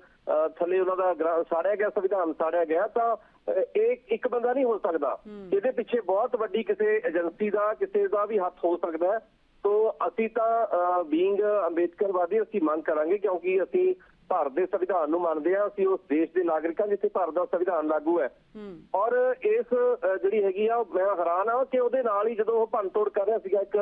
ਥੱਲੇ ਉਹਨਾਂ ਦਾ ਸਾੜਿਆ ਗਿਆ ਸੰਵਿਧਾਨ ਸਾੜਿਆ ਗਿਆ। ਤਾਂ ਇਹ ਇੱਕ ਬੰਦਾ ਨਹੀਂ ਹੋ ਸਕਦਾ। ਇਹਦੇ ਪਿੱਛੇ ਬਹੁਤ ਵੱਡੀ ਕਿਸੇ ਏਜੰਸੀ ਦਾ ਕਿਸੇ ਦਾ ਵੀ ਹੱਥ ਹੋ ਸਕਦਾ ਹੈ। ਸੋ ਅਸੀਂ ਤਾਂ ਬੀਇੰਗ ਅੰਬੇਦਕਰਵਾਦੀ ਅਸੀਂ ਮੰਗ ਕਰਾਂਗੇ ਕਿਉਂਕਿ ਅਸੀਂ ਭਾਰਤ ਦੇ ਸੰਵਿਧਾਨ ਨੂੰ ਮੰਨਦੇ ਹਾਂ ਅਸੀਂ ਉਸ ਦੇਸ਼ ਦੇ ਨਾਗਰਿਕਾਂ ਜਿੱਥੇ ਭਾਰਤ ਦਾ ਸੰਵਿਧਾਨ ਲਾਗੂ ਹੈ। ਔਰ ਇਸ ਜਿਹੜੀ ਹੈਗੀ ਆ ਮੈਂ ਹੈਰਾਨ ਆ ਕਿ ਉਹਦੇ ਨਾਲ ਹੀ ਜਦੋਂ ਉਹ ਭੰਨਤੋੜ ਕਰ ਰਿਹਾ ਸੀਗਾ ਇੱਕ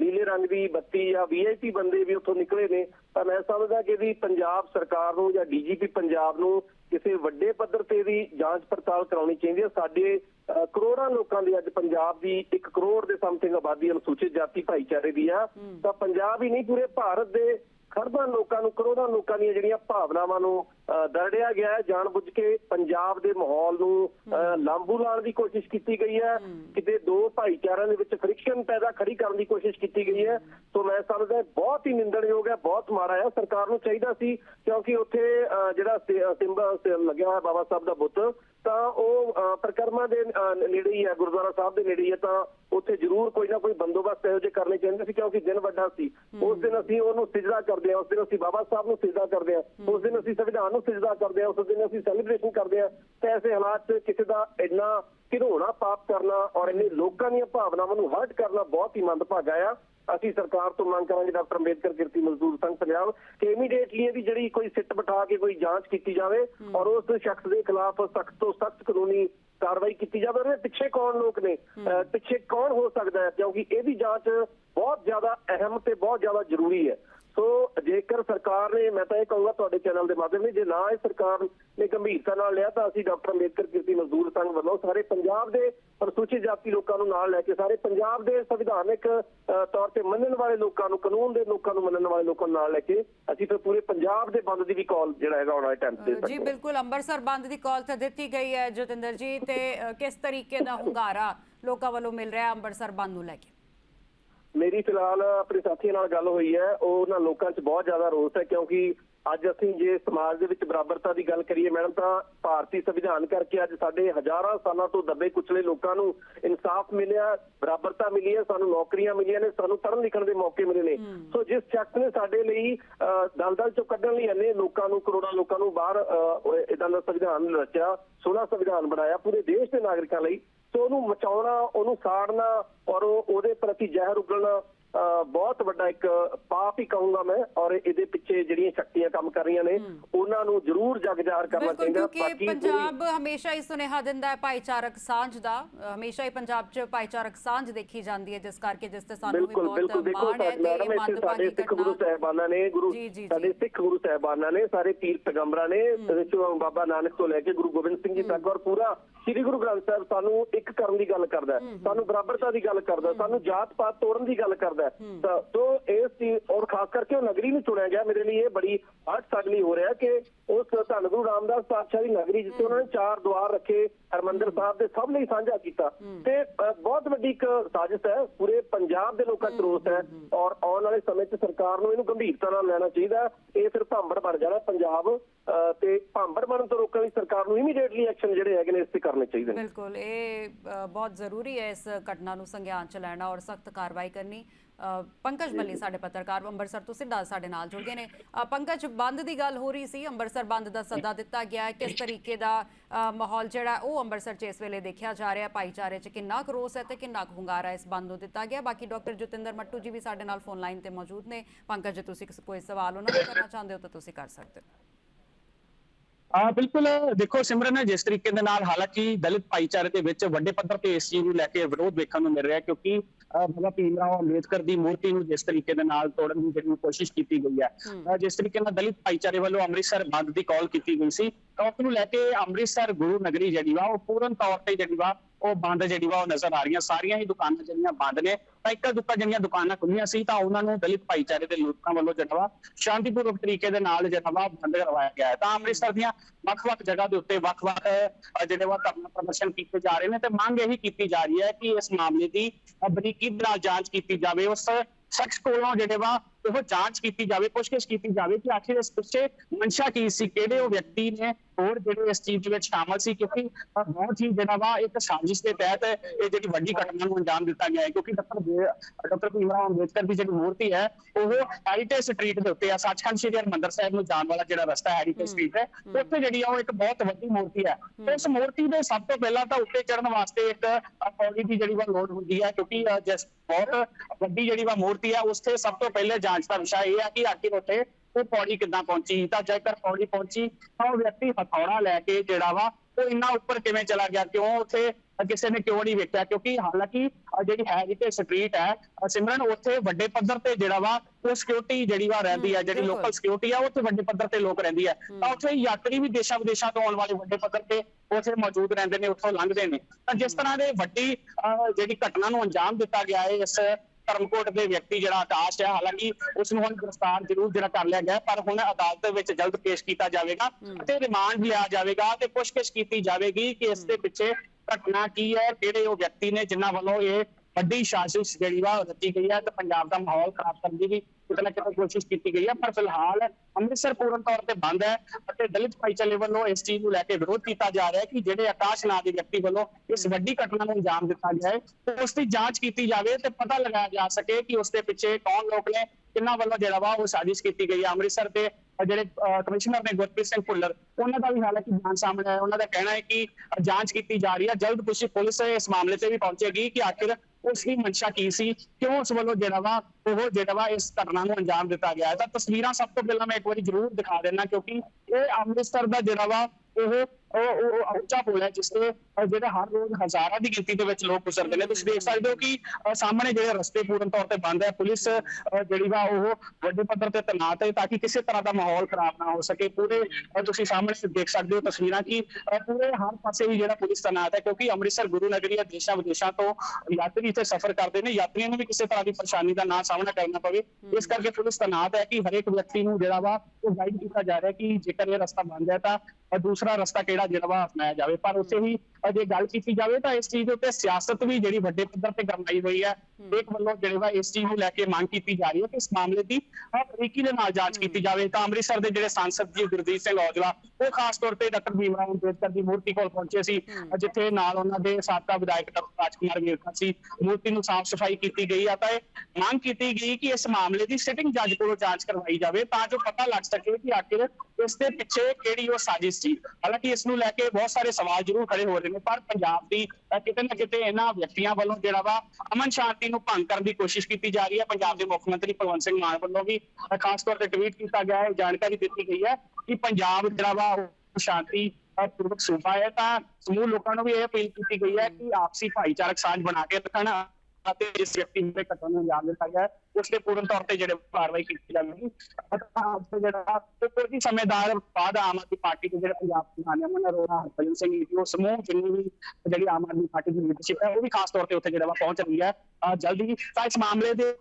ਨੀਲੇ ਰੰਗ ਦੀ ਬੱਤੀ ਜਾਂ ਵੀਆਈਪੀ ਬੰਦੇ ਵੀ ਉੱਥੋਂ ਨਿਕਲੇ ਨੇ ਤਾਂ ਮੈਂ ਸਮਝਦਾ ਕਿ ਇਹਦੀ ਪੰਜਾਬ ਸਰਕਾਰ ਨੂੰ ਜਾਂ ਡੀਜੀਪੀ ਪੰਜਾਬ ਨੂੰ ਕਿਸੇ ਵੱਡੇ ਪੱਧਰ ਤੇ ਦੀ ਜਾਂਚ ਪੜਤਾਲ ਕਰਾਉਣੀ ਚਾਹੀਦੀ ਹੈ। ਸਾਡੇ ਕਰੋੜਾਂ ਲੋਕਾਂ ਦੀ ਅੱਜ ਪੰਜਾਬ ਦੀ 1 ਕਰੋੜ ਦੇ ਸਮਥਿੰਗ ਆਬਾਦੀ ਅਨੁਸੂਚਿਤ ਜਾਤੀ ਭਾਈਚਾਰੇ ਦੀ ਆ। ਤਾਂ ਪੰਜਾਬ ਹੀ ਨਹੀਂ ਪੂਰੇ ਭਾਰਤ ਦੇ ਖਰਬਾਂ ਲੋਕਾਂ ਨੂੰ ਕਰੋੜਾਂ ਲੋਕਾਂ ਦੀਆਂ ਜਿਹੜੀਆਂ ਭਾਵਨਾਵਾਂ ਨੂੰ ਦਰੜਿਆ ਗਿਆ ਹੈ ਜਾਣਬੁੱਝ ਕੇ ਪੰਜਾਬ ਦੇ ਮਾਹੌਲ ਨੂੰ ਲਾਂਬੂ ਲਾਉਣ ਦੀ ਕੋਸ਼ਿਸ਼ ਕੀਤੀ ਗਈ ਹੈ। ਕਿਤੇ ਦੋ ਭਾਈਚਾਰਿਆਂ ਦੇ ਵਿੱਚ ਫ੍ਰਿਕਸ਼ਨ ਪੈਦਾ ਖੜੀ ਕਰਨ ਦੀ ਕੋਸ਼ਿਸ਼ ਕੀਤੀ ਗਈ ਹੈ। ਸੋ ਮੈਂ ਸਮਝਦਾ ਬਹੁਤ ਹੀ ਨਿੰਦਣਯੋਗ ਹੈ ਬਹੁਤ ਮਾੜਾ ਹੈ। ਸਰਕਾਰ ਨੂੰ ਚਾਹੀਦਾ ਸੀ ਕਿਉਂਕਿ ਉੱਥੇ ਜਿਹੜਾ ਸਿ- ਸਿੰਬਾ ਸ- ਲੱਗਿਆ ਹੋਇਆ ਬਾਬਾ ਸਾਹਿਬ ਦਾ ਬੁੱਤ ਤਾਂ ਉਹ ਪਰਿਕਰਮਾ ਦੇ ਨੇੜੇ ਹੀ ਹੈ ਗੁਰਦੁਆਰਾ ਸਾਹਿਬ ਦੇ ਨੇੜੇ ਹੀ ਹੈ ਤਾਂ ਉੱਥੇ ਜ਼ਰੂਰ ਕੋਈ ਨਾ ਕੋਈ ਬੰਦੋਬਸਤ ਇਹੋ ਜਿਹੇ ਕਰਨੇ ਚਾਹੀਦੇ ਸੀ ਕਿਉਂਕਿ ਦਿਨ ਵੱਡਾ ਸੀ। ਉਸ ਦਿਨ ਅਸੀਂ ਉਹਨੂੰ ਸਿਜਦਾ ਕਰਦੇ ਹਾਂ ਉਸ ਦਿਨ ਅਸੀਂ ਬਾਬਾ ਸਾਹਿਬ ਨੂੰ ਸਿਜਦਾ ਕਰਦੇ ਹਾਂ ਉਸ ਦਿਨ ਅਸੀਂ ਸੰਵਿਧਾਨ ਨੂੰ ਸਿਜਦਾ ਕਰਦੇ ਹਾਂ ਉਸ ਦਿਨ ਅਸੀਂ ਸੈਲੀਬ੍ਰੇਸ਼ਨ ਕਰਦੇ ਹਾਂ ਤਾਂ ਐਸੇ ਹਾਲਾਤ 'ਚ ਕਿਸੇ ਦਾ ਇੰਨਾ ਘਿਰੋਣਾ ਪਾਪ ਕਰਨਾ ਔਰ ਇੰਨੇ ਲੋਕਾਂ ਦੀਆਂ ਭਾਵਨਾਵਾਂ ਨੂੰ ਹਰਟ ਕਰਨਾ ਬਹੁਤ ਹੀ ਮੰਦਭਾਗਾ ਆ। ਅਸੀਂ ਸਰਕਾਰ ਤੋਂ ਮੰਗ ਕਰਾਂਗੇ ਡਾਕਟਰ ਅੰਬੇਦਕਰ ਕਿਰਤੀ ਮਜ਼ਦੂਰ ਸੰਘ ਪੰਜਾਬ ਕਿ ਇਮੀਡੀਏਟਲੀ ਇਹਦੀ ਜਿਹੜੀ ਕੋਈ ਸਿੱਟ ਬਿਠਾ ਕੇ ਕੋਈ ਜਾਂਚ ਕੀਤੀ ਜਾਵੇ ਔਰ ਉਸ ਸ਼ਖਸ ਦੇ ਖਿਲਾਫ ਸਖਤ ਤੋਂ ਸਖਤ ਕਾਨੂੰਨੀ ਕਾਰਵਾਈ ਕੀਤੀ ਜਾਵੇ ਉਹਦੇ ਪਿੱਛੇ ਕੌਣ ਲੋਕ ਨੇ? ਪਿੱਛੇ ਕੌਣ ਹੋ ਸਕਦਾ ਹੈ? ਕਿਉਂਕਿ ਇਹਦੀ ਜਾਂਚ ਬਹੁਤ ਜ਼ਿਆਦਾ ਅਹਿਮ ਤੇ ਬਹੁਤ ਜ਼ਿਆਦਾ ਜ਼ਰੂਰੀ ਹੈ। ਸੋ ਜੇਕਰ ਸਰਕਾਰ ਨੇ ਮੈਂ ਤਾਂ ਇਹ ਕਹੂੰਗਾ ਤੁਹਾਡੇ ਚੈਨਲ ਦੇ ਮਾਧਿਅਮ ਨਾਲ ਜੇ ਨਾ ਇਹ ਸਰਕਾਰ ਨੇ ਗੰਭੀਰਤਾ ਨਾਲ ਲਿਆ ਤਾਂ ਅਸੀਂ ਡਾਕਟਰ ਅੰਬੇਦਕਰ ਕਿਰਤੀ ਮਜ਼ਦੂਰ ਸੰਘ ਵੱਲੋਂ ਸਾਰੇ ਪੰਜਾਬ ਦੇ ਅਨੁਸੂਚਿਤ ਜਾਤੀ ਲੋਕਾਂ ਨੂੰ ਨਾਲ ਲੈ ਕੇ ਸਾਰੇ ਪੰਜਾਬ ਦੇ ਸੰਵਿਧਾਨਿਕ ਤੌਰ ਤੇ ਮੰਨਣ ਵਾਲੇ ਲੋਕਾਂ ਨੂੰ ਕਾਨੂੰਨ ਦੇ ਲੋਕਾਂ ਨੂੰ ਮੰਨਣ ਵਾਲੇ ਲੋਕਾਂ ਨਾਲ ਲੈ ਕੇ ਅਸੀਂ ਫਿਰ ਪੂਰੇ ਪੰਜਾਬ ਦੇ ਬੰਦ ਦੀ ਵੀ ਕਾਲ ਜਿਹੜਾ ਹੈਗਾ ਟਾਈਮ ਤੇ ਦੇ ਸਕਦੇ ਜੀ ਬਿਲਕੁਲ ਅੰਮ੍ਰਿਤਸਰ ਬੰਦ ਦੀ ਕਾਲ ਤਾਂ ਦਿੱਤੀ ਗਈ ਹੈ ਜਤਿੰਦਰ ਜੀ ਤੇ ਕਿਸ ਤਰੀਕੇ ਦਾ ਹੁੰਗਾਰਾ ਲੋਕਾਂ ਵੱਲੋਂ ਮਿਲ ਰਿਹਾ ਅੰਮ੍ਰਿਤਸਰ ਬੰਦ ਨੂੰ ਲੈ ਕੇ? ਮੇਰੀ ਫਿਲਹਾਲ ਆਪਣੇ ਸਾਥੀਆਂ ਨਾਲ ਗੱਲ ਹੋਈ ਹੈ। ਉਹ ਉਹਨਾਂ ਲੋਕਾਂ 'ਚ ਬਹੁਤ ਜ਼ਿਆਦਾ ਰੋਸ ਹੈ ਕਿਉਂਕਿ ਅੱਜ ਅਸੀਂ ਜੇ ਸਮਾਜ ਦੇ ਵਿੱਚ ਬਰਾਬਰਤਾ ਦੀ ਗੱਲ ਕਰੀਏ ਮੈਡਮ ਤਾਂ ਭਾਰਤੀ ਸੰਵਿਧਾਨ ਕਰਕੇ ਅੱਜ ਸਾਡੇ ਹਜ਼ਾਰਾਂ ਸਾਲਾਂ ਤੋਂ ਦੱਬੇ ਕੁਚਲੇ ਲੋਕਾਂ ਨੂੰ ਇਨਸਾਫ ਮਿਲਿਆ ਬਰਾਬਰਤਾ ਮਿਲੀ ਹੈ ਸਾਨੂੰ ਨੌਕਰੀਆਂ ਮਿਲੀਆਂ ਨੇ ਸਾਨੂੰ ਪੜ੍ਹਨ ਲਿਖਣ ਦੇ ਮੌਕੇ ਮਿਲੇ ਨੇ। ਸੋ ਜਿਸ ਸ਼ਖਸ ਨੇ ਸਾਡੇ ਲਈ ਦਲਦਲ ਚੋਂ ਕੱਢਣ ਲਈ ਇੰਨੇ ਲੋਕਾਂ ਨੂੰ ਕਰੋੜਾਂ ਲੋਕਾਂ ਨੂੰ ਬਾਹਰ ਇਦਾਂ ਦਾ ਸੰਵਿਧਾਨ ਰਚਿਆ ਸੋਹਣਾ ਸੰਵਿਧਾਨ ਬਣਾਇਆ ਪੂਰੇ ਦੇਸ਼ ਦੇ ਨਾਗਰਿਕਾਂ ਲਈ। ਸੋ ਉਹਨੂੰ ਮਚਾਉਣਾ ਉਹਨੂੰ ਸਾੜਨਾ ਔਰ ਉਹਦੇ ਪ੍ਰਤੀ ਜ਼ਹਿਰ ਉਗਲਣਾ ਬਹੁਤ ਵੱਡਾ ਇੱਕ ਪਾਪ ਹੀ ਕਹੂੰਗਾ ਮੈਂ ਔਰ ਇਹਦੇ ਪਿੱਛੇ ਜਿਹੜੀਆਂ ਸ਼ਕਤੀਆਂ ਕੰਮ ਕਰ ਰਹੀਆਂ ਨੇ ਉਹਨਾਂ ਨੂੰ ਜ਼ਰੂਰ ਜਗ ਜ਼ਾਹਰ ਕਰਨਾ ਚਾਹੀਦਾ ਕਿਉਂਕਿ ਪੂਰੀ- ਪੰਜਾਬ ਹਮੇਸ਼ਾ ਹੀ ਸੁਨੇਹਾ ਦਿੰਦਾ ਹੈ ਭਾਈਚਾਰਕ ਸਾਂਝ ਦਾ। ਹਮੇਸ਼ਾ ਹੀ ਪੰਜਾਬ 'ਚ ਭਾਈਚਾਰਕ ਸਾਂਝ ਦੇਖੀ ਜਾਂਦੀ ਹੈ ਜਿਸ ਕਰਕੇ ਜਿਸ ਤੇ ਸਾਨੂੰ ਵੀ ਬਹੁਤ ਮਾਣ ਹੈ ਸਾਡੇ ਮੈਡਮ ਇੱਥੇ ਸਾਡੇ ਸਿੱਖ ਗੁਰੂ ਸਾਹਿਬਾਨਾਂ ਨੇ ਗੁਰੂ। ਸਾਡੇ ਸਿੱਖ ਗੁਰੂ ਸਾਹਿਬਾਨਾਂ ਨੇ ਸਾਰੇ ਪੀਰ ਪੈਗੰਬਰਾਂ ਨੇ ਵਿੱਚੋਂ ਬਾਬਾ ਨਾਨਕ ਤੋਂ ਲੈ ਕੇ ਗੁਰੂ ਗੋਬਿੰਦ ਸਿੰਘ ਜੀ ਤੱਕ ਔਰ ਪੂਰਾ ਸ੍ਰੀ ਗੁਰੂ ਗ੍ਰੰਥ ਸਾਹਿਬ ਸਾਨੂੰ ਇੱਕ ਕਰਨ ਦੀ ਗੱਲ ਕਰਦਾ। ਸਾਨੂੰ ਬਰਾਬਰਤਾ ਦੀ ਗੱਲ ਕਰਦਾ ਸਾਨੂੰ ਜਾਤ ਪਾਤ ਤੋੜਨ ਦੀ ਗੱਲ ਕਰਦਾ ਹੈ। ਤਾਂ ਤੋਂ ਇਸ ਚੀਜ਼ ਔਰ ਖਾਸ ਕਰਕੇ ਉਹ ਨਗਰੀ ਨੂੰ ਚੁਣਿਆ ਗਿਆ। ਮੇਰੇ ਲਈ ਇਹ ਬੜੀ ਹਰਟ ਸਾਡੇ ਲਈ ਹੋ ਰਿਹਾ ਕਿ ਉਸ ਧੰਨ ਗੁਰੂ ਰਾਮਦਾਸ ਪਾਤਸ਼ਾਹ ਦੀ ਨਗਰੀ ਜਿੱਥੇ ਉਹਨਾਂ ਨੇ ਚਾਰ ਦੁਆਰ ਰੱਖੇ ਹਰਮੰਦਰ ਸਾਹਿਬ ਦੇ ਸਭ ਲਈ ਸਾਂਝਾ ਕੀਤਾ। ਤੇ ਬਹੁਤ ਵੱਡੀ ਇੱਕ ਸਾਜ਼ਿਸ਼ ਹੈ। ਪੂਰੇ ਪੰਜਾਬ ਦੇ ਲੋਕਾਂ 'ਚ ਰੋਸ ਹੈ। ਔਰ ਆਉਣ ਵਾਲੇ ਸਮੇਂ 'ਚ ਸਰਕਾਰ ਨੂੰ ਇਹਨੂੰ ਗੰਭੀਰਤਾ ਨਾਲ ਲੈਣਾ ਚਾਹੀਦਾ। ਇਹ ਫਿਰ ਭਾਂਬੜ ਬਣ ਜਾਣਾ ਪੰਜਾਬ ਤੇ ਭਾਂਬੜ ਬਣਨ ਤੋਂ ਰੋਕਣ ਲਈ ਸਰਕਾਰ ਨੂੰ ਇਮੀਡੀਏਟਲੀ ਐਕਸ਼ਨ ਜਿਹੜੇ ਹੈਗੇ ਨੇ ਇਸ ਤੇ ਕਰਨੇ ਚਾਹੀਦੇ ਨੇ। ਬਿਲਕੁਲ। ਇਹ ਬਹੁਤ ਜ਼ਰੂਰੀ ਹੈ ਇਸ ਘਟਨਾ ਨੂੰ ਸੰਗਿਆਨ ਚ ਲੈਣਾ ਔਰ ਸਖਤ ਕਾਰਵਾਈ ਕਰਨੀ। ਪੰਕਜ ਮੱਲੀ ਸਾਡੇ ਪੱਤਰਕਾਰ ਅੰਮ੍ਰਿਤਸਰ ਤੋਂ ਸਿੱਧਾ ਸਾਡੇ ਨਾਲ ਜੁੜ ਗਏ ਨੇ। ਪੰਕਜ ਬੰਦ ਦੀ ਗੱਲ ਹੋ ਰਹੀ ਸੀ। ਅੰਮ੍ਰਿਤਸਰ ਬੰਦ ਦਾ ਸੱਦਾ ਦਿੱਤਾ ਗਿਆ ਹੈ। ਕਿਸ ਤਰੀਕੇ ਦਾ ਮਾਹੌਲ ਜਿਹੜਾ ਉਹ ਅੰਮ੍ਰਿਤਸਰ ਚ ਇਸ ਵੇਲੇ ਦੇਖਿਆ ਜਾ ਰਿਹਾ ਭਾਈਚਾਰੇ ਚ ਕਿੰਨਾ ਰੋਸ ਹੈ ਤੇ ਕਿੰਨਾ ਹੁੰਗਾਰਾ ਇਸ ਬੰਦ ਨੂੰ ਦਿੱਤਾ ਗਿਆ। ਬਾਕੀ ਡਾਕਟਰ ਜਤਿੰਦਰ ਮੱਟੂ ਜੀ ਵੀ ਸਾਡੇ ਨਾਲ ਫੋਨ ਲਾਈਨ ਤੇ ਮੌਜੂਦ ਨੇ। ਪੰਕਜ ਜੇ ਤੁਸੀਂ ਕੋਈ ਸਵਾਲ ਉਹਨਾਂ ਨੂੰ ਕਰਨਾ ਚਾਹੁੰਦੇ ਹੋ ਤਾਂ ਤੁਸੀਂ ਕਰ ਸਕਦੇ ਹੋ। ਆ ਬਿਲਕੁਲ ਦੇਖੋ ਸਿਮਰਨ ਜਿਸ ਤਰੀਕੇ ਦੇ ਨਾਲ ਹਾਲਾਂਕਿ ਦਲਿਤ ਭਾਈਚਾਰੇ ਦੇ ਵਿੱਚ ਵੱਡੇ ਪੱਧਰ ਤੇ ਇਸ ਚੀਜ਼ ਨੂੰ ਲੈ ਕੇ ਵਿਰੋਧ ਵੇਖਣ ਨੂੰ ਮਿਲ ਰਿਹਾ ਕਿਉਂਕਿ ਬਾਬਾ ਭੀਮ ਰਾਓ ਅੰਬੇਦਕਰ ਦੀ ਮੂਰਤੀ ਨੂੰ ਜਿਸ ਤਰੀਕੇ ਦੇ ਨਾਲ ਤੋੜਨ ਦੀ ਜਿਹੜੀ ਕੋਸ਼ਿਸ਼ ਕੀਤੀ ਗਈ ਹੈ। ਜਿਸ ਤਰੀਕੇ ਨਾਲ ਦਲਿਤ ਭਾਈਚਾਰੇ ਵੱਲੋਂ ਅੰਮ੍ਰਿਤਸਰ ਬੰਦ ਦੀ ਕਾਲ ਕੀਤੀ ਗਈ ਸੀ। ਤਾਂ ਉਸ ਨੂੰ ਲੈ ਕੇ ਅੰਮ੍ਰਿਤਸਰ ਗੁਰੂ ਨਗਰੀ ਜਿਹੜੀ ਵਾ ਉਹ ਪੂਰਨ ਤੌਰ ਤੇ ਜਿਹੜੀ ਵਾ ਉਹ ਬੰਦ ਜਿਹੜੀ ਵਾ ਉਹ ਨਜ਼ਰ ਆ ਰਹੀਆਂ। ਸਾਰੀਆਂ ਹੀ ਦੁਕਾਨਾਂ ਜਿਹੜੀਆਂ ਬੰਦ ਨੇ ਤਾਂ ਇੱਕਾ ਦੁੱਕਾ ਜਿਹੜੀਆਂ ਦੁਕਾਨਾਂ ਖੁੱਲੀਆਂ ਸੀ ਤਾਂ ਉਹਨਾਂ ਨੂੰ ਦਲਿਤ ਭਾਈਚਾਰੇ ਦੇ ਲੋਕਾਂ ਵੱਲੋਂ ਜਿਹੜਾ ਵਾ ਸ਼ਾਂਤੀਪੂਰਵਕ ਤਰੀਕੇ ਦੇ ਨਾਲ ਜਿਹੜਾ ਵਾ ਬੰਦ ਕਰਵਾਇਆ ਗਿਆ ਹੈ। ਤਾਂ ਅੰਮ੍ਰਿਤਸਰ ਦੀਆਂ ਵੱਖ-ਵੱਖ ਜਗ੍ਹਾ ਦੇ ਉੱਤੇ ਵੱਖ-ਵੱਖ ਜਿਹੜੇ ਵਾ ਧਰਨਾ ਪ੍ਰਦਰਸ਼ਨ ਕੀਤੇ ਜਾ ਰਹੇ ਨੇ ਤੇ ਮੰਗ ਇਹੀ ਕੀਤੀ ਜਾ ਰਹੀ ਹੈ ਕਿ ਇਸ ਮਾਮਲੇ ਦੀ ਅਹ, ਬਰੀਕੀ ਦੇ ਨਾਲ ਜਾਂਚ ਕੀਤੀ ਜਾਵੇ। ਉਸ ਸ਼ਖਸ ਕੋਲੋਂ ਜਿਹੜੇ ਵਾ ਉਹ ਜਾਂਚ ਕੀਤੀ ਜਾਵੇ ਪੁੱਛਗਿੱਛ ਕੀਤੀ ਜਾਵੇ ਕਿ ਆਖਿਰ ਇਸ ਪਿੱਛੇ ਮਨਸ਼ਾ ਕੀ ਸੀ ਕਿਹੜੇ ਉਹ ਵਿਅਕਤੀ ਨੇ ਹੋਰ ਜਿਹੜੇ ਇਸ ਚੀਜ਼ ਦੇ ਵਿੱਚ ਸ਼ਾਮਲ ਸੀ ਕਿਉਂਕਿ ਬਹੁਤ ਹੀ ਜਿਹੜਾ ਵਾ ਇੱਕ ਸਾਜ਼ਿਸ਼ ਦੇ ਤਹਿਤ ਇਹ ਜਿਹੜੀ ਵੱਡੀ ਘਟਨਾ ਨੂੰ ਅੰਜਾਮ ਦਿੱਤਾ ਗਿਆ ਹੈ ਕਿਉਂਕਿ ਡਾਕਟਰ ਡਾਕਟਰ ਭੀਮਰਾਓ ਅੰਬੇਦਕਰ ਦੀ ਜਿਹੜੀ ਮੂਰਤੀ ਹੈ ਉਹ ਹੈਰੀਟੇਜ ਸਟਰੀਟ ਦੇ ਉੱਤੇ ਆ ਸੱਚਖੰਡ ਸ੍ਰੀ ਹਰਿਮੰਦਰ ਸਾਹਿਬ ਨੂੰ ਜਾਣ ਵਾਲਾ ਜਿਹੜਾ ਰਸਤਾ ਹੈਰੀਟੇਜ ਸਟਰੀਟ ਹੈ ਉੱਥੇ ਜਿਹੜੀ ਆ ਉਹ ਇੱਕ ਬਹੁਤ ਵੱਡੀ ਮੂਰਤੀ ਹੈ। ਉਸ ਮੂਰਤੀ ਦੇ ਸਭ ਤੋਂ ਪਹਿਲਾਂ ਤਾਂ ਉੱਤੇ ਚੜਨ ਵਾਸਤੇ ਇੱਕ ਪੌੜੀ ਦੀ ਜਿਹੜੀ ਵਾ ਲੋੜ ਹੁੰਦੀ ਹੈ ਕਿਉਂਕਿ ਜਿਸ ਬਹੁਤ ਵੱਡੀ ਜਿਹੜੀ ਵਾ ਮੂਰਤੀ ਹੈ ਉਸ ਤੇ ਸਭ ਤੋਂ ਪਹਿਲੇ ਜਾਂਚ ਦਾ ਵਿਸ਼ਾ ਇਹ ਹੈ ਕਿ ਆਖਿਰ ਉੱਥੇ ਉਹ ਪੌੜੀ ਕਿੱਦਾਂ ਪਹੁੰਚੀ। ਤਾਂ ਜੇਕਰ ਪੌੜੀ ਪਹੁੰਚੀ ਤਾਂ ਉਹ ਵਿਅਕਤੀ ਹਥੌੜਾ ਲੈ ਕੇ ਜਿਹੜਾ ਵਾ ਉਹ ਇੰਨਾ ਉੱਪਰ ਕਿਵੇਂ ਚਲਾ ਗਿਆ? ਕਿਉਂ ਉੱਥੇ ਕਿਸੇ ਨੇ ਕਿਉਂ ਨਹੀਂ ਵੇਖਿਆ? ਕਿਉਂਕਿ ਹਾਲਾਂਕਿ ਜਿਹੜੀ ਹੈਰੀਟੇਜ ਸਟਰੀਟ ਹੈ ਸਿਮਰਨ ਉੱਥੇ ਵੱਡੇ ਪੱਧਰ ਤੇ ਜਿਹੜਾ ਵਾ ਉਹ ਸਿਕਿਉਰਿਟੀ ਜਿਹੜੀ ਵਾ ਰਹਿੰਦੀ ਹੈ ਜਿਹੜੀ। ਲੋਕਲ ਸਿਕਿਉਰਿਟੀ ਆ ਉੱਥੇ ਵੱਡੇ ਪੱਧਰ ਤੇ ਲੋਕ ਰਹਿੰਦੀ ਹੈ। ਤਾਂ ਉੱਥੇ ਯਾਤਰੀ ਵੀ ਦੇਸ਼ਾਂ ਵਿਦੇਸ਼ਾਂ ਤੋਂ ਆਉਣ ਵਾਲੇ ਵੱਡੇ ਪੱਧਰ ਤੇ ਉੱਥੇ ਮੌਜੂਦ ਰਹਿੰਦੇ ਨੇ ਉੱਥੋਂ ਲੰਘਦੇ ਨੇ। ਤਾਂ ਜਿਸ ਤਰ੍ਹਾਂ ਦੇ ਵੱਡੀ ਜਿਹੜੀ ਘਟਨਾ ਨੂੰ ਅੰਜਾਮ ਦਿੱਤਾ ਗਿਆ ਹੈ ਇਸ ਧਰਮਕੋਟ ਦੇ ਵਿਅਕਤੀ ਜਿਹੜਾ ਆਕਾਸ਼ ਹੈ ਹਾਲਾਂਕਿ ਉਸ ਨੂੰ ਹੁਣ ਗ੍ਰਿਫਤਾਰ ਜ਼ਰੂਰ ਜਿਹੜਾ ਕਰ ਲਿਆ ਗਿਆ ਪਰ ਹੁਣ ਅਦਾਲਤ ਦੇ ਵਿੱਚ ਜਲਦ ਪੇਸ਼ ਕੀਤਾ ਜਾਵੇਗਾ ਅਤੇ ਰਿਮਾਂਡ ਲਿਆ ਜਾਵੇਗਾ ਤੇ ਪੁੱਛਗਿੱਛ ਕੀਤੀ ਜਾਵੇਗੀ ਕਿ ਇਸ ਦੇ ਪਿੱਛੇ ਘਟਨਾ ਕੀ ਹੈ ਕਿਹੜੇ ਉਹ ਵਿਅਕਤੀ ਨੇ ਜਿਨ੍ਹਾਂ ਵੱਲੋਂ ਇਹ ਵੱਡੀ ਸਾਜ਼ਿਸ਼ ਜਿਹੜੀ ਵਾ ਉਹ ਰਚੀ ਗਈ ਹੈ ਤੇ ਪੰਜਾਬ ਦਾ ਮਾਹੌਲ ਖਰਾਬ ਕਰਨ ਦੀ ਵੀ ਕਿਤੇ ਨਾ ਕਿਤੇ ਕੋਸ਼ਿਸ਼ ਕੀਤੀ ਗਈ ਹੈ ਪਰ ਫਿਲਹਾਲ ਅੰਮ੍ਰਿਤਸਰ ਪੂਰਨ ਤੌਰ ਤੇ ਬੰਦ ਹੈ ਅਤੇ ਦਲਿਤ ਭਾਈਚਾਰੇ ਵੱਲੋਂ ਇਸ ਚੀਜ਼ ਨੂੰ ਲੈ ਕੇ ਵਿਰੋਧ ਕੀਤਾ ਜਾ ਰਿਹਾ ਹੈ ਕਿ ਜਿਹੜੇ ਆਕਾਸ਼ ਨਾਂ ਦੇ ਵਿਅਕਤੀ ਵੱਲੋਂ ਇਸ ਵੱਡੀ ਘਟਨਾ ਨੂੰ ਅੰਜਾਮ ਦਿੱਤਾ ਗਿਆ ਹੈ ਉਸ ਦੀ ਜਾਂਚ ਕੀਤੀ ਜਾਵੇ ਤੇ ਪਤਾ ਲਗਾਇਆ ਜਾ ਸਕੇ ਕਿ ਉਸ ਦੇ ਪਿੱਛੇ ਕੌਣ ਲੋਕ ਨੇ, ਕਿੰਨਾਂ ਵੱਲੋਂ ਜਿਹੜਾ ਵਾ ਉਹ ਸਾਜ਼ਿਸ਼ ਕੀਤੀ ਗਈ ਹੈ ਅੰਮ੍ਰਿਤਸਰ ਦੇ ਜਿਹੜੇ ਕਮਿਸ਼ਨਰ ਨੇ ਗੁਰਪ੍ਰੀਤ ਸਿੰਘ ਭੁੱਲਰ, ਉਹਨਾਂ ਦਾ ਵੀ ਹਾਲਾਂਕਿ ਜਾਂਚ ਸਾਹਮਣੇ ਆਇਆ ਉਹਨਾਂ ਦਾ ਕਹਿਣਾ ਹੈ ਕਿ ਜਾਂਚ ਕੀਤੀ ਜਾ ਰਹੀ ਹੈ ਜਲਦ ਪੁਲਿਸ ਪੁਲਿਸ ਇਸ ਮਾਮਲੇ ਤੇ ਵੀ ਪਹੁੰਚੇਗੀ ਕਿ ਆਖਿਰ ਉਸ ਦੀ ਮਨਸ਼ਾ ਕੀ ਸੀ? ਕਿਉਂ ਉਸ ਵੱਲੋਂ ਜਿਹੜਾ ਵਾ, ਉਹ ਜਿਹੜਾ ਵਾ ਇਸ ਘਟਨਾ ਨੂੰ ਅੰਜਾਮ ਦਿੱਤਾ ਗਿਆ ਹੈ? ਤਾਂ ਤਸਵੀਰਾਂ ਸਭ ਤੋਂ ਪਹਿਲਾਂ ਮੈਂ ਇੱਕ ਵਾਰੀ ਜ਼ਰੂਰ ਦਿਖਾ ਦੇਣਾ ਕਿਉਂਕਿ ਇਹ ਅੰਮ੍ਰਿਤਸਰ ਦਾ ਜਿਹੜਾ ਵਾ ਉਹ ਉਹ ਉੱਚਾ ਪੁਲ ਹੈ ਜਿਸ ਤੇ ਜਿਹੜਾ ਹਰ ਰੋਜ਼ ਹਜ਼ਾਰਾਂ ਦੀ ਗਿਣਤੀ ਦੇ ਵਿੱਚ ਲੋਕ ਗੁਜ਼ਰਦੇ ਨੇ। ਤੁਸੀਂ ਦੇਖ ਸਕਦੇ ਹੋ ਕਿ ਸਾਹਮਣੇ ਜਿਹੜੇ ਰਸਤੇ ਪੂਰਨ ਤੌਰ ਤੇ ਬੰਦ ਹੈ ਪੁਲਿਸ ਜਿਹੜੀ ਵਾ ਉਹ ਵੱਡੇ ਪੱਧਰ ਤੇ ਤੈਨਾਤ ਹੈ ਤਾਂ ਕਿ ਕਿਸੇ ਤਰ੍ਹਾਂ ਦਾ ਮਾਹੌਲ ਖਰਾਬ ਨਾ ਹੋ ਸਕੇ। ਪੂਰੇ ਤੁਸੀਂ ਸਾਹਮਣੇ ਦੇਖ ਸਕਦੇ ਹੋ ਤਸਵੀਰਾਂ ਕਿ ਪੂਰੇ ਹਰ ਪਾਸੇ ਹੀ ਜਿਹੜਾ ਪੁਲਿਸ ਤੈਨਾਤ ਹੈ ਕਿਉਂਕਿ ਅੰਮ੍ਰਿਤਸਰ ਗੁਰੂ ਨਗਰੀ ਹੈ ਦੇਸ਼ਾਂ ਵਿਦੇਸ਼ਾਂ ਤੋਂ ਯਾਤਰੀ ਇੱਥੇ ਸਫ਼ਰ ਕਰਦੇ ਨੇ। ਯਾਤਰੀਆਂ ਨੂੰ ਵੀ ਕਿਸੇ ਤਰ੍ਹਾਂ ਦੀ ਪਰੇਸ਼ਾਨੀ ਦਾ ਨਾ ਸਾਹਮਣਾ ਕਰਨਾ ਪਵੇ। ਇਸ ਕਰਕੇ ਪੁਲਿਸ ਤੈਨਾਤ ਹੈ ਕਿ ਹਰੇਕ ਵਿਅਕਤੀ ਨੂੰ ਜਿਹੜਾ ਵਾ ਉਹ ਗਾਈਡ ਕੀਤਾ ਜਾ ਰਿਹਾ ਕਿ ਜੇਕਰ ਇਹ ਰਸਤਾ ਬੰਦ ਹੈ ਤਾਂ ਅ, ਦੂਸਰਾ ਰਸਤਾ ਕਿਹੜਾ ਜਿਹੜਾ ਵਾ ਅਪਣਾਇਆ ਜਾਵੇ ਪਰ ਉੱਥੇ ਹੀ ਜੇ ਗੱਲ ਕੀਤੀ ਜਾਵੇ ਤਾਂ ਇਸ ਚੀਜ਼ ਦੇ ਉੱਤੇ ਸਿਆਸਤ ਵੀ ਜਿਹੜੀ ਵੱਡੇ ਪੱਧਰ ਤੇ ਗਰਮਾਈ ਹੋਈ ਹੈ ਇੱਕ ਵੱਲੋਂ ਜਿਹੜੇ ਵਾ ਇਸ ਚੀਜ਼ ਨੂੰ ਲੈ ਕੇ ਮੰਗ ਕੀਤੀ ਜਾ ਰਹੀ ਹੈ ਕਿ ਇਸ ਮਾਮਲੇ ਦੀ ਅ, ਬਰੀਕੀ ਦੇ ਨਾਲ ਜਾਂਚ ਕੀਤੀ ਜਾਵੇ। ਤਾਂ ਅੰਮ੍ਰਿਤਸਰ ਦੇ ਜਿਹੜੇ ਸੰਸਦ ਜੀ ਗੁਰਦੀਪ ਸਿੰਘ ਔਜਲਾ ਉਹ ਖਾਸ ਤੌਰ ਤੇ ਡਾਕਟਰ ਭੀਮਰਾਓ ਅੰਬੇਦਕਰ ਦੀ ਮੂਰਤੀ ਕੋਲ ਪਹੁੰਚੇ ਸੀ। ਜਿੱਥੇ ਨਾਲ ਉਹਨਾਂ ਦੇ ਸਾਬਕਾ ਵਿਧਾਇਕ ਡਾਕਟਰ ਰਾਜਕੁਮਾਰ ਵੇਰਕਾ ਸੀ। ਮੂਰਤੀ ਨੂੰ ਸਾਫ਼ ਸਫ਼ਾਈ ਕੀਤੀ ਗਈ ਆ ਤਾਂ ਇਹ ਮੰਗ ਕੀਤੀ ਗਈ ਕਿ ਇਸ ਮਾਮਲੇ ਦੀ ਸਿਟਿੰਗ ਜੱਜ ਕੋਲੋਂ ਜਾਂਚ ਕਰਵਾਈ ਜਾਵੇ ਤਾਂ ਜੋ ਪਤਾ ਲੱਗ ਸਕੇ ਕਿ ਆਖਿਰ ਇਸ ਦੇ ਪਿੱਛੇ ਕਿਹੜੀ ਉਹ ਸਾਜ਼ਿਸ਼ ਸੀ। ਹਾਲਾਂਕਿ ਇਸ ਨੂੰ ਲੈ ਕੇ ਬਹੁਤ ਸਾਰੇ ਸਵਾਲ ਜ਼ਰੂਰ ਖੜੇ ਹੋ ਰਹੇ ਨੇ। ਪਰ ਪੰਜਾਬ ਦੀ ਕਿਤੇ ਨਾ ਕਿਤੇ ਇਹਨਾਂ ਵਿਅਕਤੀਆਂ ਵੱਲੋਂ ਜਿਹੜਾ ਵਾ ਅਮਨ ਸ਼ਾਂਤੀ ਨੂੰ ਭੰਗ ਕਰਨ ਦੀ ਕੋਸ਼ਿਸ਼ ਕੀਤੀ ਜਾ ਰਹੀ ਹੈ। ਪੰਜਾਬ ਦੇ ਮੁੱਖ ਮੰਤਰੀ ਭਗਵੰਤ ਸਿੰਘ ਮਾਨ ਵੱਲੋਂ ਵੀ ਖਾਸ ਤੌਰ ਤੇ ਟਵੀਟ ਕੀਤਾ ਗਿਆ ਹੈ ਜਾਣਕਾਰੀ ਦਿੱਤੀ ਗਈ ਹੈ ਕਿ ਪੰਜਾਬ ਜਿਹੜਾ ਵਾ ਉਹ ਸ਼ਾਂਤੀ ਪੂਰਵਕ ਸੂਬਾ ਹੈ। ਤਾਂ ਸਮੂਹ ਲੋਕਾਂ ਨੂੰ ਵੀ ਇਹ ਅਪੀਲ ਕੀਤੀ ਗਈ ਹੈ ਕਿ ਆਪਸੀ ਭਾਈਚਾਰਕ ਸਾਂਝ ਬਣਾ ਕੇ ਰੱਖਣ। ਅਤੇ ਜਿਸ ਵਿਅਕਤੀ ਨੂੰ ਘਟਨਾ ਨੂੰ ਅੰਜਾਮ ਦਿੱਤਾ ਗਿਆ ਉਸ ਦੇ ਪੂਰਨ ਤੌਰ ਤੇ ਜਿਹੜੇ ਕਾਰਵਾਈ ਕੀਤੀ ਜਾਵੇਗੀ। ਤਾਂ ਆਪ ਜਿਹੜਾ ਕੁਝ ਹੀ ਸਮੇਂਦਾਰ ਬਾਅਦ ਆਮ ਆਦਮੀ ਪਾਰਟੀ ਦੇ ਜਿਹੜੇ ਪੰਜਾਬ ਪ੍ਰਧਾਨ ਨੇ ਅਮਨ ਅਰੋੜਾ ਹਰਭਜਨ ਸਿੰਘ ਜੀ, ਉਹ ਸਮੂਹ ਜਿੰਨੀ ਵੀ ਜਿਹੜੀ ਆਮ ਆਦਮੀ ਪਾਰਟੀ ਦੀ ਲੀਡਰਸ਼ਿਪ ਹੈ, ਉਹ ਵੀ ਖਾਸ ਤੌਰ ਤੇ ਉੱਥੇ ਜਿਹੜਾ ਵਾ ਪਹੁੰਚ ਰਹੀ ਹੈ। ਜਲਦੀ ਤਾਂ ਇਸ ਮਾਮਲੇ ਦੇ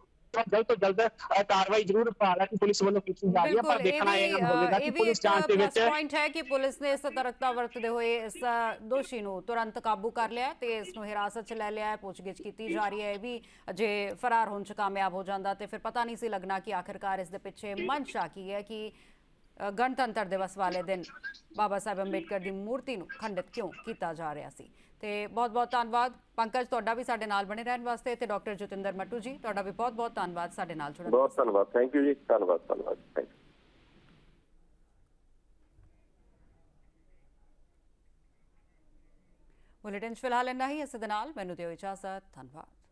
ਜਲਦ ਤੋਂ ਜਲਦ ਕਾਰਵਾਈ ਜ਼ਰੂਰ ਹਾਲਾਂਕਿ ਪੁਲਿਸ ਵੱਲੋਂ ਕੀਤੀ ਜਾ ਰਹੀ ਹੈ। ਪਰ ਦੇਖਣਾ ਇਹ ਹੋਵੇਗਾ ਕਿ ਪੁਲਿਸ ਜਾਂਚ ਦੇ ਵਿੱਚ ਪੁਆਇੰਟ ਹੈ ਕਿ ਪੁਲਿਸ ਨੇ ਸਤਰਕਤਾ ਵਰਤਦੇ ਹੋਏ ਇਸ ਦੋਸ਼ੀ ਨੂੰ ਤੁਰੰਤ ਕਾਬੂ ਕਰ ਲਿਆ ਤੇ ਇਸ ਨੂੰ ਹਿਰਾਸਤ 'ਚ ਲੈ ਲਿਆ ਹੈ ਪੁੱਛਗਿੱਛ ਕੀਤੀ ਜਾ ਰਹੀ ਹੈ। ਇਹ ਵੀ ਜੇ ਫਰਾਰ ਹੋਣ 'ਚ ਕਾਮਯਾਬ ਹੋ ਜਾਂਦਾ ਤੇ ਫਿਰ ਪਤਾ ਨਹੀਂ ਸੀ ਲੱਗਣਾ ਕਿ ਆਖਿਰਕਾਰ ਇਸ ਦੇ ਪਿੱਛੇ ਮਨਸ਼ਾ ਕੀ ਹੈ ਕਿ ਗਣਤੰਤਰ ਦਿਵਸ ਵਾਲੇ ਦਿਨ ਬਾਬਾ ਸਾਹਿਬ ਅੰਬੇਡਕਰ ਦੀ ਮੂਰਤੀ ਨੂੰ ਖੰਡਿਤ ਕਿਉਂ ਕੀਤਾ ਜਾ ਰਿਹਾ ਸੀ? ਤੇ ਬਹੁਤ ਬਹੁਤ ਧੰਨਵਾਦ। ਪੰਕਜ ਤੁਹਾਡਾ ਵੀ ਸਾਡੇ ਨਾਲ ਬਣੇ ਰਹਿਣ ਵਾਸਤੇ ਤੇ ਡਾਕਟਰ ਜਤਿੰਦਰ ਮੱਟੂ ਜੀ ਤੁਹਾਡਾ ਵੀ ਬਹੁਤ ਬਹੁਤ ਧੰਨਵਾਦ ਸਾਡੇ ਨਾਲ ਜੁੜਨ ਬਹੁਤ ਧੰਨਵਾਦ। ਥੈਂਕ ਯੂ ਜੀ। ਧੰਨਵਾਦ ਧੰਨਵਾਦ। ਥੈਂਕ ਯੂ ਬੁਲੇਟਿਨ ਫਿਲਹਾਲ ਇੰਨਾ ਹੀ। ਇਸ ਦੇ ਨਾਲ ਮੈਨੂੰ ਦਿਓ ਇਜਾਜ਼ਤ। ਧੰਨਵਾਦ।